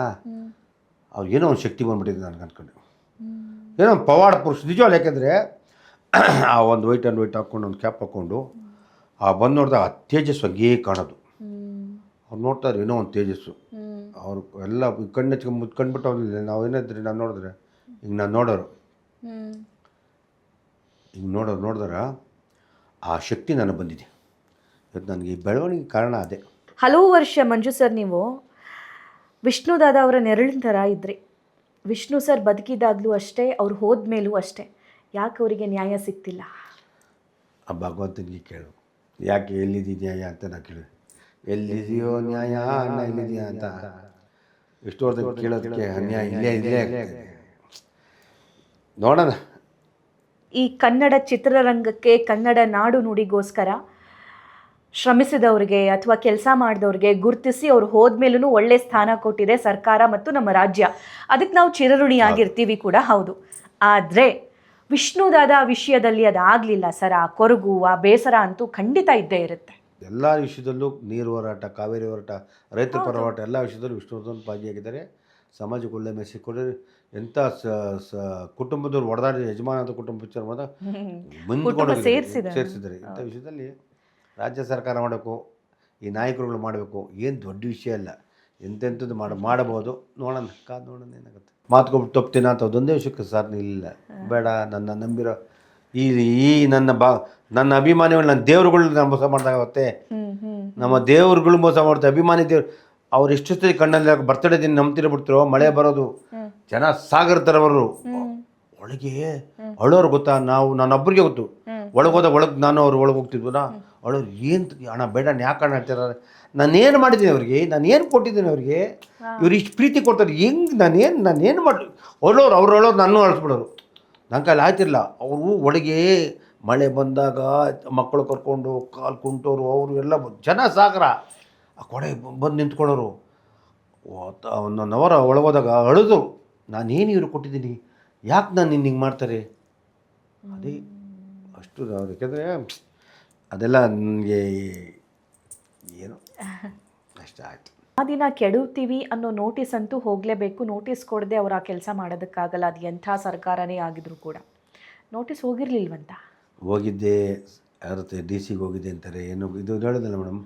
ಅವ್ರು ಏನೋ ಒಂದು ಶಕ್ತಿ ಬಂದ್ಬಿಟ್ಟಿದೆ ನನಗೆ ಅನ್ಕೊಂಡು. ಏನೋ ಒಂದು ಪವಾಡ ಪುರುಷ ನಿಜವಲ್ಲ ಯಾಕೆಂದರೆ ಆ ಒಂದು ವೈಟ್ ಆ್ಯಂಡ್ ವೈಟ್ ಹಾಕ್ಕೊಂಡು ಒಂದು ಕ್ಯಾಪ್ ಹಾಕ್ಕೊಂಡು ಆ ಬಂದು ನೋಡಿದಾಗ ಆ ತೇಜಸ್ಸು ಹಂಗೇ ಕಾಣೋದು. ಅವ್ರು ನೋಡ್ತಾರೆ ಏನೋ ಒಂದು ತೇಜಸ್ಸು. ಅವ್ರು ಎಲ್ಲ ಕಣ್ಣು ಮುದ್ದು ಕಂಡ್ಬಿಟ್ಟು ಅವ್ರು ನಾವು ಏನಾದ್ರಿ ನಾನು ನೋಡಿದ್ರೆ ಈಗ ನಾನು ನೋಡೋರು. ಈಗ ನೋಡೋರು ನೋಡಿದ್ರೆ ಆ ಶಕ್ತಿ ನನಗೆ ಬಂದಿದೆ. ಇವತ್ತು ನನಗೆ ಈ ಬೆಳವಣಿಗೆ ಕಾರಣ ಅದೇ. ಹಲವು ವರ್ಷ ಮಂಜು ಸರ್ ನೀವು ವಿಷ್ಣು ದಾದಾ ಅವರ ನೆರಳಿನ ಥರ ಇದ್ರಿ. ವಿಷ್ಣು ಸರ್ ಬದುಕಿದಾಗಲೂ ಅಷ್ಟೇ ಅವ್ರು ಹೋದ್ಮೇಲೂ ಅಷ್ಟೇ. ಯಾಕೆ ಅವರಿಗೆ ನ್ಯಾಯ ಸಿಗ್ತಿಲ್ಲ? ಆ ಭಗವಂತನಿಗೆ ಕೇಳು. ಯಾಕೆ ಎಲ್ಲಿದೆಯಾ ನ್ಯಾಯ ಅಂತ ನಾ ಕೇಳಿ ಎಲ್ಲಿದೆಯೋ ನ್ಯಾಯ ಎಲ್ಲಿದೆಯಾ ಅಂತ. ಎಷ್ಟು ವರ್ಷ ಕೇಳೋದಕ್ಕೆ ಅನ್ಯಾಯ ಇಲ್ಲೇ ಇಲ್ಲೇ ಆಗ್ತದೆ. ನೋಡೋಣ. ಈ ಕನ್ನಡ ಚಿತ್ರರಂಗಕ್ಕೆ ಕನ್ನಡ ನಾಡು ನುಡಿಗೋಸ್ಕರ ಶ್ರಮಿಸಿದವ್ರಿಗೆ ಅಥವಾ ಕೆಲಸ ಮಾಡಿದವ್ರಿಗೆ ಗುರುತಿಸಿ ಅವ್ರು ಹೋದ್ಮೇಲೂ ಒಳ್ಳೆ ಸ್ಥಾನ ಕೊಟ್ಟಿದೆ ಸರ್ಕಾರ ಮತ್ತು ನಮ್ಮ ರಾಜ್ಯ. ಅದಕ್ಕೆ ನಾವು ಚಿರಋಣಿ ಆಗಿರ್ತೀವಿ ಕೂಡ ಹೌದು. ಆದರೆ ವಿಷ್ಣುದಾದ ವಿಷಯದಲ್ಲಿ ಅದಾಗಲಿಲ್ಲ ಸರ್. ಆ ಕೊರಗು ಆ ಬೇಸರ ಅಂತೂ ಖಂಡಿತ ಇದ್ದೇ ಇರುತ್ತೆ. ಎಲ್ಲ ವಿಷಯದಲ್ಲೂ ನೀರು ಹೋರಾಟ ಕಾವೇರಿ ಹೋರಾಟ ರೈತರ ಪರ ಹೋರಾಟ ಎಲ್ಲ ವಿಷಯದಲ್ಲೂ ವಿಷ್ಣುವರ್ಧನ್ ಭಾಗಿಯಾಗಿದ್ದಾರೆ. ಸಮಾಜಕ್ಕೆ ಒಳ್ಳೆ ಮೆಸೇಜ್ ಕೊಡಿದ್ರೆ ಎಂಥ ಸ ಸ ಕುಟುಂಬದವ್ರು ಒಡೆದಾಡಿದ ಯಜಮಾನ ಅಂತ ಕುಟುಂಬ ವಿಚಾರ ಮಾಡಿದಾಗ. ಸೇರಿಸಿದ್ದಾರೆ. ಇಂಥ ವಿಷಯದಲ್ಲಿ ರಾಜ್ಯ ಸರ್ಕಾರ ಮಾಡಬೇಕು ಈ ನಾಯಕರುಗಳು ಮಾಡಬೇಕು ಏನು ದೊಡ್ಡ ವಿಷಯ ಅಲ್ಲ. ಎಂತೆಂಥದ್ದು ಮಾಡ ಮಾಡಬಹುದು. ನೋಡೋಣ ಕಾದು ನೋಡೋಣ ಏನಾಗುತ್ತೆ. ಮಾತುಕೊಬಿಟ್ಟು ತಪ್ತೀನ ಅಂತ ಅದೊಂದೇ ವಿಷಯಕ್ಕೆ ಸರ್ ಇಲ್ಲ ಬೇಡ ನನ್ನ ನಂಬಿರೋ ಈ ಈ ನನ್ನ ಬಾ ನನ್ನ ಅಭಿಮಾನಿಗಳು ನನ್ನ ದೇವರುಗಳು ನಾನು ಮೋಸ ಮಾಡ್ದಾಗುತ್ತೆ ನಮ್ಮ ದೇವ್ರುಗಳು ಮೋಸ ಮಾಡ್ತಾರೆ ಅಭಿಮಾನಿ ದೇವ್ರು ಅವ್ರು ಎಷ್ಟೊತ್ತಿಗೆ ಕಣ್ಣಲ್ಲಿ ಬರ್ತಡೇ ದಿನ ನಂಬ್ತಿರ ಬಿಡ್ತಿರೋ ಮಳೆ ಬರೋದು ಜನ ಸಾಗರ ಥರವರು ಒಳಗೆ ಅಳೋರು ಗೊತ್ತಾ? ನಾವು ನನ್ನೊಬ್ಬರಿಗೆ ಗೊತ್ತು. ಒಳಗೋದ ಒಳಗೆ ನಾನು ಅವ್ರು ಒಳಗೆ ಹೋಗ್ತಿದ್ವಲ್ಲ? ಅಳೋರು ಏನು ಅಣ್ಣ ಬೇಡ ಯಾಕೆ ಅಣ್ಣ ಹೇಳ್ತಾರೆ ನಾನೇನು ಮಾಡಿದ್ದೀನಿ ಅವ್ರಿಗೆ ನಾನು ಏನು ಕೊಟ್ಟಿದ್ದೀನಿ ಅವ್ರಿಗೆ ಇವ್ರು ಇಷ್ಟು ಪ್ರೀತಿ ಕೊಡ್ತಾರೆ ಹೆಂಗೆ ನಾನೇನು ನಾನು ಏನು ಮಾಡಿ ಅಳೋರು ಅವ್ರು ಅಳೋರು ನಾನು ಅಳಿಸ್ಬಿಡೋರು. ನನ್ನ ಕೈಲಿ ಆಯ್ತಿರಲ್ಲ ಅವರು ಒಳಗೆ ಮಳೆ ಬಂದಾಗ ಮಕ್ಕಳು ಕರ್ಕೊಂಡು ಕಾಲು ಕುಂಟೋರು ಅವರು ಎಲ್ಲ ಜನ ಸಾಗರ ಆ ಕೊಡೆ ಬಂದು ನಿಂತ್ಕೊಳ್ಳೋರು ನನ್ನ ಅವರ ಒಳಗೋದಾಗ ಅಳಿದು ನಾನೇನು ಇವರು ಕೊಟ್ಟಿದ್ದೀನಿ? ಯಾಕೆ ನಾನು ನಿನ್ನ ಹಿಂಗೆ ಮಾಡ್ತಾರೆ? ಅದೇ ಅಷ್ಟು ಯಾಕೆಂದರೆ ಅದೆಲ್ಲ ನನಗೆ ಏನು? ಅಷ್ಟ ಆಯಿತು. ಆ ದಿನ ಕೆಡುತ್ತೀವಿ ಅನ್ನೋ ನೋಟಿಸ್ ಅಂತೂ ಹೋಗಲೇಬೇಕು. ನೋಟಿಸ್ ಕೊಡದೆ ಅವ್ರು ಆ ಕೆಲಸ ಮಾಡೋದಕ್ಕಾಗಲ್ಲ. ಅದು ಎಂಥ ಸರ್ಕಾರನೇ ಆಗಿದ್ರು ಕೂಡ. ನೋಟಿಸ್ ಹೋಗಿರಲಿಲ್ವಂತ? ಹೋಗಿದ್ದೆ ಯಾರ ಡಿ ಸಿಗೆ ಹೋಗಿದ್ದೆ ಅಂತಾರೆ. ಏನು ಇದು ಹೇಳೋದಿಲ್ಲ ಮೇಡಮ್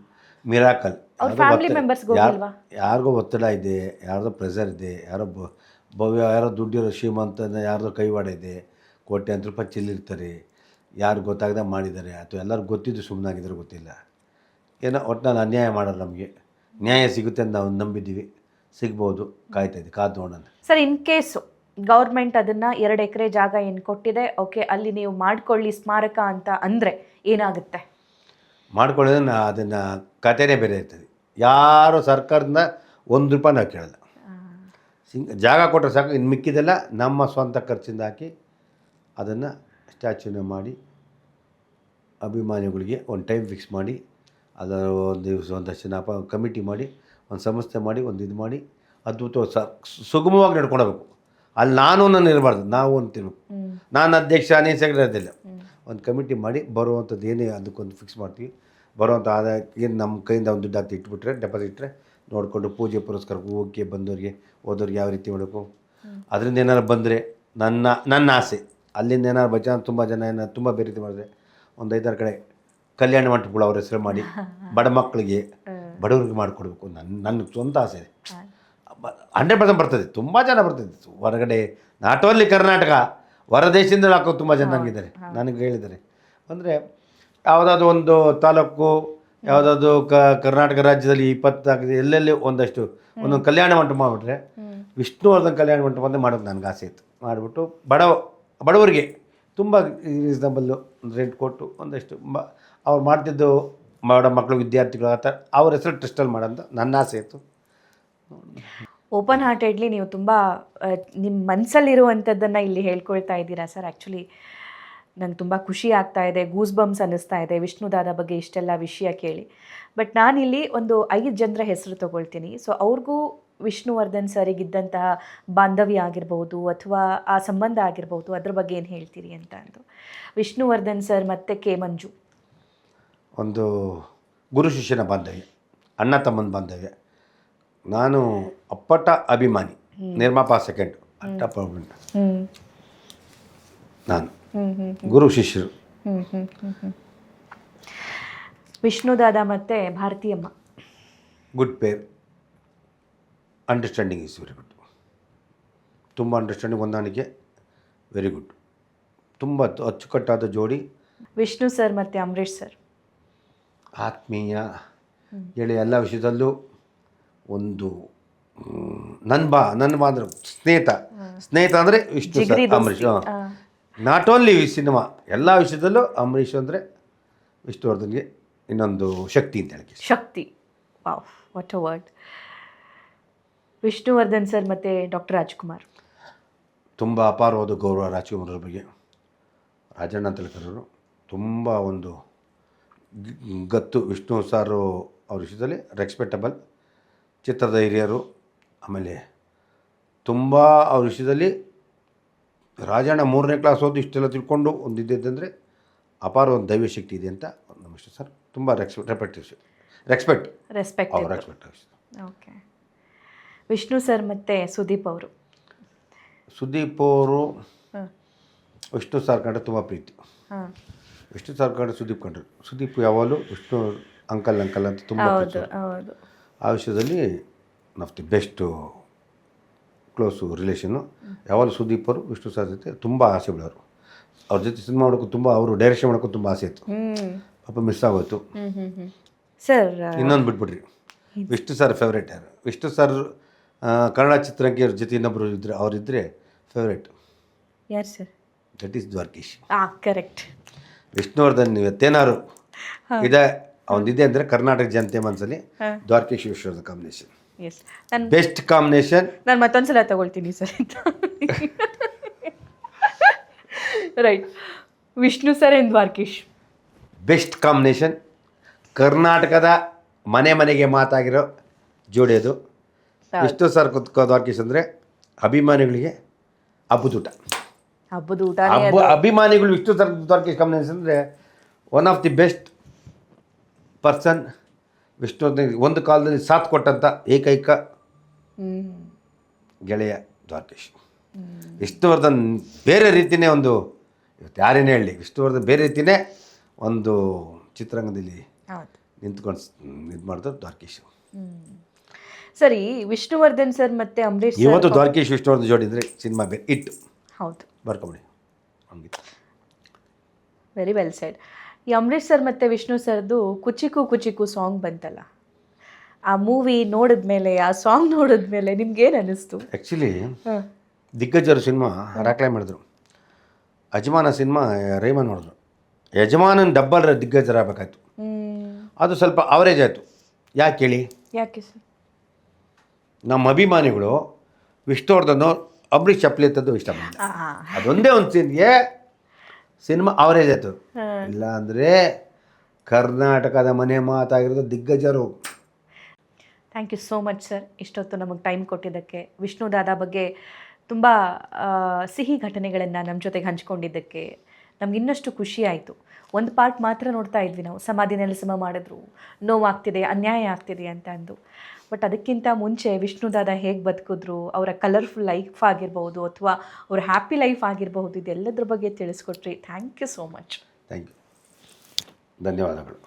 ಮಿರಾಕಲ್ ಅವ್ರ ಫ್ಯಾಮಿಲಿ ಹೋಗಿಲ್ವಾ? ಯಾರಿಗೋ ಒತ್ತಡ ಇದೆ ಯಾರ್ದೋ ಪ್ರೆಸರ್ ಇದೆ ಯಾರೋ ಭವ್ಯ ಯಾರೋ ದುಡ್ಡಿರೋ ಶ್ರೀಮಂತ ಯಾರ್ದೋ ಕೈವಾಡ ಇದೆ ಕೋಟ್ಯಾಂತರ ರೂಪಾಯಿ ಚಿಲ್ಲಿರ್ತಾರೆ. ಯಾರು ಗೊತ್ತಾಗದೆ ಮಾಡಿದ್ದಾರೆ ಅಥವಾ ಎಲ್ಲರೂ ಗೊತ್ತಿದ್ದು ಸುಮ್ಮನಾಗಿದ್ರು ಗೊತ್ತಿಲ್ಲ. ಏನೋ ಒಟ್ಟಿನಲ್ಲಿ ಅನ್ಯಾಯ ಮಾಡೋರು ನಮಗೆ. ನ್ಯಾಯ ಸಿಗುತ್ತೆ ಅಂತ ನಾವು ನಂಬಿದ್ದೀವಿ. ಸಿಗ್ಬೋದು ಕಾಯ್ತಾ ಇದ್ದೀವಿ ಕಾದು ನೋಡೋಣ ಸರ್ ಇನ್ ಕೇಸು ಗೌರ್ಮೆಂಟ್ ಅದನ್ನು ಎರಡು ಎಕರೆ ಜಾಗ ಏನು ಕೊಟ್ಟಿದೆ ಓಕೆ ಅಲ್ಲಿ ನೀವು ಮಾಡ್ಕೊಳ್ಳಿ ಸ್ಮಾರಕ ಅಂತ ಅಂದರೆ ಏನಾಗುತ್ತೆ? ಮಾಡ್ಕೊಳ್ಳೋದನ್ನ ನಾ ಅದನ್ನು ಕತೆನೇ ಬೇರೆ ಇರ್ತದೆ. ಯಾರು ಸರ್ಕಾರದಿಂದ ಒಂದು ರೂಪಾಯಿ ನಾವು ಕೇಳಲ್ಲ. ಸಿಂಗ್ ಜಾಗ ಕೊಟ್ಟರೆ ಸಾಕು ಇನ್ನು ಮಿಕ್ಕಿದೆಲ್ಲ ನಮ್ಮ ಸ್ವಂತ ಖರ್ಚಿಂದ ಹಾಕಿ ಅದನ್ನು ಸ್ಟ್ಯಾಚ್ಯೂನ ಮಾಡಿ ಅಭಿಮಾನಿಗಳಿಗೆ ಒಂದು ಟೈಮ್ ಫಿಕ್ಸ್ ಮಾಡಿ ಅದರ ಒಂದು ದಿವಸ ಒಂದಷ್ಟು ಜನ ಕಮಿಟಿ ಮಾಡಿ ಒಂದು ಸಂಸ್ಥೆ ಮಾಡಿ ಒಂದು ಇದು ಮಾಡಿ ಅದ್ಭುತ ಸ ಸುಗಮವಾಗಿ ನಡ್ಕೊಂಡೋಗ್ಬೇಕು ಅಲ್ಲಿ ನಾನು ನಾನು ಇರಬಾರ್ದು ನಾವು ಅಂತಿರ್ಬೇಕು. ನಾನು ಅಧ್ಯಕ್ಷ ನೀನು ಸೆಕ್ರೆಟರಿ ಅದಿಲ್ಲ. ಒಂದು ಕಮಿಟಿ ಮಾಡಿ ಬರುವಂಥದ್ದು ಏನೇ ಅದಕ್ಕೊಂದು ಫಿಕ್ಸ್ ಮಾಡ್ತೀವಿ. ಬರುವಂಥ ಆದಾಯಕ್ಕೆ ಏನು ನಮ್ಮ ಕೈಯಿಂದ ಒಂದು ದುಡ್ಡು ಹಾಕಿ ಇಟ್ಬಿಟ್ರೆ ಡೆಪಾಸಿಟ್ ಇಟ್ಟರೆ ನೋಡಿಕೊಂಡು ಪೂಜೆ ಪುರಸ್ಕಾರ ಹೋಗಿ ಬಂದವ್ರಿಗೆ ಹೋದವ್ರಿಗೆ ಯಾವ ರೀತಿ ಮಾಡಬೇಕು. ಅದರಿಂದ ಏನಾರು ಬಂದರೆ ನನ್ನ ನನ್ನ ಆಸೆ. ಅಲ್ಲಿಂದ ಏನಾದ್ರು ಬಜ ತುಂಬ ಜನ ಏನಾದ್ರು ತುಂಬ ಬೇರೆ ರೀತಿ ಮಾಡಿದ್ರೆ ಒಂದು ಐದಾರು ಕಡೆ ಕಲ್ಯಾಣ ಮಂಟಪಗಳು ಅವ್ರ ಹೆಸರು ಮಾಡಿ ಬಡ ಮಕ್ಕಳಿಗೆ ಬಡವರಿಗೆ ಮಾಡಿಕೊಡ್ಬೇಕು. ನನ್ನ ನನ್ನ ಸ್ವಂತ ಆಸೆ ಇದೆ. ಹಂಡ್ರೆಡ್ ಪರ್ಸೆಂಟ್ ಬರ್ತದೆ. ತುಂಬ ಜನ ಬರ್ತದೆ. ಹೊರಗಡೆ ನಾಟ್ ಓನ್ಲಿ ಕರ್ನಾಟಕ ಹೊರ ಹಾಕೋ ತುಂಬ ಜನ ನನಗಿದ್ದಾರೆ ನನಗೆ ಹೇಳಿದ್ದಾರೆ. ಅಂದರೆ ಯಾವುದಾದ್ರು ಒಂದು ತಾಲೂಕು ಯಾವುದಾದ್ರು ಕ ಕರ್ನಾಟಕ ರಾಜ್ಯದಲ್ಲಿ ಇಪ್ಪತ್ತಾಗಿದೆ ಎಲ್ಲೆಲ್ಲಿ ಒಂದಷ್ಟು ಒಂದೊಂದು ಕಲ್ಯಾಣ ಮಂಟಪ ಮಾಡಿಬಿಟ್ರೆ ವಿಷ್ಣುವರ್ಧನ್ ಕಲ್ಯಾಣ ಮಂಟಪ ಅಂದರೆ ಮಾಡೋದು ನನಗೆ ಆಸೆ ಇತ್ತು. ಮಾಡಿಬಿಟ್ಟು ಬಡವ ಬಡವರಿಗೆ ತುಂಬ ರೀಸನಬಲ್ಲು ರೆಂಟ್ ಕೊಟ್ಟು ಒಂದಷ್ಟು ಮ, ಅವ್ರು ಮಾಡ್ತಿದ್ದು ಬಡ ಮಕ್ಕಳು, ವಿದ್ಯಾರ್ಥಿಗಳು ಆ ಥರ, ಅವ್ರ ಹೆಸರು ಟ್ರಸ್ಟಲ್ಲಿ ಮಾಡೋಂಥ ನನ್ನ ಆಸೆ ಇತ್ತು. ಓಪನ್ ಹಾರ್ಟೆಡ್ಲಿ ನೀವು ತುಂಬ ನಿಮ್ಮ ಮನಸ್ಸಲ್ಲಿರುವಂಥದ್ದನ್ನು ಇಲ್ಲಿ ಹೇಳ್ಕೊಳ್ತಾ ಇದ್ದೀರಾ ಸರ್? ಆ್ಯಕ್ಚುಲಿ ನಂಗೆ ತುಂಬ ಖುಷಿ ಆಗ್ತಾ ಇದೆ ಗೂಸ್ ಬಮ್ಸ್ ಅನ್ನಿಸ್ತಾ ಇದೆ, ವಿಷ್ಣುದಾದ ಬಗ್ಗೆ ಇಷ್ಟೆಲ್ಲ ವಿಷಯ ಕೇಳಿ. ಬಟ್ ನಾನಿಲ್ಲಿ ಒಂದು ಐದು ಜನರ ಹೆಸರು ತಗೊಳ್ತೀನಿ. ಸೊ ಅವ್ರಿಗೂ ವಿಷ್ಣುವರ್ಧನ್ ಸರಿಗಿದ್ದಂತಹ ಬಾಂಧವ್ಯ ಆಗಿರ್ಬೋದು ಅಥವಾ ಆ ಸಂಬಂಧ ಆಗಿರ್ಬೋದು ಅದ್ರ ಬಗ್ಗೆ ಏನು ಹೇಳ್ತೀರಿ ಅಂತ ಅಂದು. ವಿಷ್ಣುವರ್ಧನ್ ಸರ್ ಮತ್ತು ಕೆ ಮಂಜು. ಒಂದು ಗುರು ಶಿಷ್ಯನ ಬಾಂಧವ್ಯ ಅಣ್ಣ ತಮ್ಮನ ಬಾಂಧವ್ಯ. ನಾನು ಅಪ್ಪಟ ಅಭಿಮಾನಿ. ನಿರ್ಮಾಪ ಸೆಕೆಂಡ್ ನಾನು. ಗುರು ಶಿಷ್ಯರು. ವಿಷ್ಣುದಾದ ಮತ್ತೆ ಭಾರತೀಯಮ್ಮ. Good pair. Understanding is very good ತುಂಬ ಅಂಡರ್ಸ್ಟ್ಯಾಂಡಿಂಗ್ ಹೊಂದಾಣಿಕೆ ವೆರಿ ಗುಡ್ ತುಂಬ ಅಚ್ಚುಕಟ್ಟಾದ ಜೋಡಿ. ವಿಷ್ಣು ಸರ್ ಮತ್ತೆ ಅಂಬರೀಷ್ ಸರ್. ಆತ್ಮೀಯ ಹೇಳಿ ಎಲ್ಲ ವಿಷಯದಲ್ಲೂ ಒಂದು ನನ್ನ ಬಾ ನನ್ನ ಬಾ ಅಂದ್ರೆ ಸ್ನೇಹಿತ. ಸ್ನೇಹಿತ ಅಂದರೆ Vishnu sir Ambareesh not only cinema ಎಲ್ಲ ವಿಷಯದಲ್ಲೂ ಅಂಬರೀಷ್ ಅಂದರೆ ವಿಷ್ಣುವರ್ಧನ್ಗೆ ಇನ್ನೊಂದು ಶಕ್ತಿ ಅಂತ ಹೇಳಿ ಶಕ್ತಿ. Wow what a word Vishnuvardhan sir ಮತ್ತು ಡಾಕ್ಟರ್ ರಾಜ್ಕುಮಾರ್. ತುಂಬ ಅಪಾರವಾದ ಗೌರವ ರಾಜ್ಕುಮಾರ್ ಬಗ್ಗೆ. ರಾಜಣ್ಣ ತಿಲಕರವರು ತುಂಬ ಒಂದು ಗತ್ತು ವಿಷ್ಣು ಸಾರು ಅವ್ರ ವಿಷಯದಲ್ಲಿ ರೆಸ್ಪೆಕ್ಟಬಲ್ ಚಿತ್ರದ ಹಿರಿಯರು ಆಮೇಲೆ ತುಂಬ ಅವ್ರ ವಿಷಯದಲ್ಲಿ ರಾಜಣ್ಣ ಮೂರನೇ ಕ್ಲಾಸ್ ಓದಿ ಇಷ್ಟೆಲ್ಲ ತಿಳ್ಕೊಂಡು ಒಂದು ಇದ್ದಿದ್ದಂದರೆ ಅಪಾರ ಒಂದು ದೈವ ಶಕ್ತಿ ಇದೆ ಅಂತ ನಮಸ್ತೆ ಸರ್ ತುಂಬ Rex respect respect respect okay Vishnu sir ಮತ್ತು ಸುದೀಪ್ ಅವರು. ಸುದೀಪ್ ಅವರು ವಿಷ್ಣು ಸರ್ ಕಂಡ್ರೆ ತುಂಬ ಪ್ರೀತಿ. ಹಾಂ. ವಿಷ್ಣು ಸರ್ ಕಂಡ್ರೆ ಸುದೀಪ್ ಕಂಡ್ರು. ಸುದೀಪ್ ಯಾವಾಗಲೂ ವಿಷ್ಣು ಅಂಕಲ್ ಅಂಕಲ್ ಅಂತ ತುಂಬ ಹೌದು ಹೌದು. ಆ ವಿಷಯದಲ್ಲಿ ನಾವು ದಿ ಬೆಸ್ಟು ಕ್ಲೋಸು ರಿಲೇಷನ್ನು ಯಾವಾಗಲೂ ಸುದೀಪ್ ಅವರು ವಿಷ್ಣು ಸರ್ ಜೊತೆ ತುಂಬ ಆಸೆ ಬಿಡೋರು ಅವ್ರ ಜೊತೆ ಸಿನಿಮಾ ಮಾಡೋಕ್ಕೂ ತುಂಬ ಅವರು ಡೈರೆಕ್ಷನ್ ಮಾಡೋಕ್ಕೂ ತುಂಬ ಆಸೆ ಇತ್ತು. ಪಾಪ ಮಿಸ್ ಆಗೋಯ್ತು. ಸರ್ ಇನ್ನೊಂದು ಬಿಟ್ಬಿಡ್ರಿ. ವಿಷ್ಣು ಸರ್ ಫೇವ್ರೇಟ್ ಯಾರು? ವಿಷ್ಣು ಸರ್ ಕನ್ನಡ ಚಿತ್ರಕ್ಕೆ ಅವ್ರ ಜೊತೆ ಇನ್ನೊಬ್ಬರು ಇದ್ದರೆ ಅವರಿದ್ದರೆ ಫೇವ್ರೇಟ್ ಯಾರು ಸರ್ ದಟ್ ಈಸ್ ದ್ವಾರ್ಕೀಶ್. ಹಾಂ ಕರೆಕ್ಟ್ ವಿಷ್ಣುವರ್ಧನ್ ಇವತ್ತೇನಾದ್ರು ಇದೆ ಅವನಿದೆ ಅಂದರೆ ಕರ್ನಾಟಕ ಜನತೆ ಮನಸ್ಸಲ್ಲಿ ದ್ವಾರ್ಕೀಶ್ ವಿಶ್ವವರ್ಧನ್ ವಿಶ್ವದ ಕಾಂಬಿನೇಷನ್ ಎಸ್ ನಾನು ಬೆಸ್ಟ್ ಕಾಂಬಿನೇಷನ್ ನಾನು ಮತ್ತೊಂದ್ಸಲ ತಗೊಳ್ತೀನಿ ಸರ್ ರೈಟ್ ವಿಷ್ಣು ಸರ್ ಏನು ದ್ವಾರ್ಕೀಶ್. ಬೆಸ್ಟ್ ಕಾಂಬಿನೇಷನ್ ಕರ್ನಾಟಕದ ಮನೆ ಮನೆಗೆ ಮಾತಾಗಿರೋ ಜೋಡಿ ವಿಷ್ಣು ಸರ್ ಕುತ್ಕೋದು ದ್ವಾರಕೀಶ್ ಅಂದರೆ ಅಭಿಮಾನಿಗಳಿಗೆ ಹಬ್ಬದೂಟ ಹಬ್ಬದ ಊಟ ಹಬ್ಬ ಅಭಿಮಾನಿಗಳು ವಿಷ್ಣು ಸರ್ ದ್ವಾರಕೀಶ್ ಕಾಂಬಿನೇಷನ್ ಅಂದರೆ one of the best person Vishnu ಒಂದು ಕಾಲದಲ್ಲಿ ಸಾಥ್ ಕೊಟ್ಟಂಥ ಏಕೈಕ ಗೆಳೆಯ ದ್ವಾರಕೀಶ್. ವಿಷ್ಣುವರ್ಧನ್ ಬೇರೆ ರೀತಿಯೇ ಒಂದು ಇವತ್ತು ಯಾರೇನೇ ಹೇಳಿ ವಿಷ್ಣುವರ್ಧನ್ ಬೇರೆ ರೀತಿಯೇ ಒಂದು ಚಿತ್ರರಂಗದಲ್ಲಿ ನಿಂತ್ಕೊಂಡು ಇದು ಮಾಡಿದ್ರು ದ್ವಾರಕೀಶ್. ಸರಿ ವಿಷ್ಣುವರ್ಧನ್ ಸರ್ ಮತ್ತೆ ಅಂಬರೀಶ್ ಸರ್ ಇವತ್ತು ದ್ವಾರಕೀಶ್ ವಿಷ್ಣುವರ್ಧನ್ ಜೋಡಿ ಅಂದರೆ ಸಿನಿಮಾ ಬೇರೆ. ಇಟ್ಟು ಹೌದು. ಬರ್ಕೊಬಿಡಿ. ಹಂಗೆ ವೆರಿ ವೆಲ್ ಸೈಡ್ ಈ ಅಂಬರೀಶ್ ಸರ್ ಮತ್ತು ವಿಷ್ಣು ಸರ್ದು ಕುಚಿಕು ಕುಚಿಕು ಸಾಂಗ್ ಬಂತಲ್ಲ. ಆ ಮೂವಿ ನೋಡಿದ ಮೇಲೆ ಆ ಸಾಂಗ್ ನೋಡಿದ ಮೇಲೆ ನಿಮ್ಗೇನು ಅನ್ನಿಸ್ತು ಆ್ಯಕ್ಚುಲಿ ದಿಗ್ಗಜರು ಸಿನಿಮಾ ರಾಕ್ಲೈ ಮಾಡಿದ್ರು. ಅಜಮಾನ ಸಿನಿಮಾ ರೇಮನ್ ಮಾಡಿದ್ರು ಯಜಮಾನನ ಡಬ್ಬಲ್ ದಿಗ್ಗಜರ ಆಗಬೇಕಾಯ್ತು ಅದು ಸ್ವಲ್ಪ ಅವರೇಜ್ ಆಯಿತು. ಯಾಕೆ ಹೇಳಿ? ಯಾಕೆ ಸರ್? ನಮ್ಮ ಅಭಿಮಾನಿಗಳು ವಿಷ್ಣುವರ್ಧನ್ ಅಂಬರೀಷ್ ಚಪ್ಲಿ ಅಂತದ್ದು ಇಷ್ಟ ಅದೊಂದೇ ಒಂದು ಸೀನ್ಗೆ ಸಿನಿಮಾ ಅವರೇಜ್ ಆಯ್ತು ಇಲ್ಲ ಅಂದರೆ ಕರ್ನಾಟಕದ ಮನೆ ಮಾತಾಗಿರೋದು ದಿಗ್ಗಜರು. Thank you so much sir ಇಷ್ಟೊತ್ತು ನಮಗೆ ಟೈಮ್ ಕೊಟ್ಟಿದ್ದಕ್ಕೆ ವಿಷ್ಣು ದಾದಾ ಬಗ್ಗೆ ತುಂಬ ಸಿಹಿ ಘಟನೆಗಳನ್ನು ನಮ್ಮ ಜೊತೆಗೆ ಹಂಚ್ಕೊಂಡಿದ್ದಕ್ಕೆ ನಮ್ಗೆ ಇನ್ನಷ್ಟು ಖುಷಿ ಆಯಿತು. ಒಂದು ಪಾರ್ಟ್ ಮಾತ್ರ ನೋಡ್ತಾ ಇದ್ವಿ ನಾವು. ಸಮಾಧಿ ನೆಲಸಮ ಮಾಡಿದ್ರು. ನೋವಾಗ್ತಿದೆ ಅನ್ಯಾಯ ಆಗ್ತಿದೆ ಅಂತ ಅಂದು. ಬಟ್ ಅದಕ್ಕಿಂತ ಮುಂಚೆ ವಿಷ್ಣು ದಾದಾ ಹೇಗೆ ಬದುಕಿದ್ರು, ಅವರ ಕಲರ್ಫುಲ್ ಲೈಫ್ ಆಗಿರ್ಬೋದು ಅಥವಾ ಅವ್ರ ಹ್ಯಾಪಿ ಲೈಫ್ ಆಗಿರಬಹುದು, ಇದೆಲ್ಲದ್ರ ಬಗ್ಗೆ ತಿಳಿಸ್ಕೊಟ್ರಿ. Thank you so much thank you ಧನ್ಯವಾದಗಳು.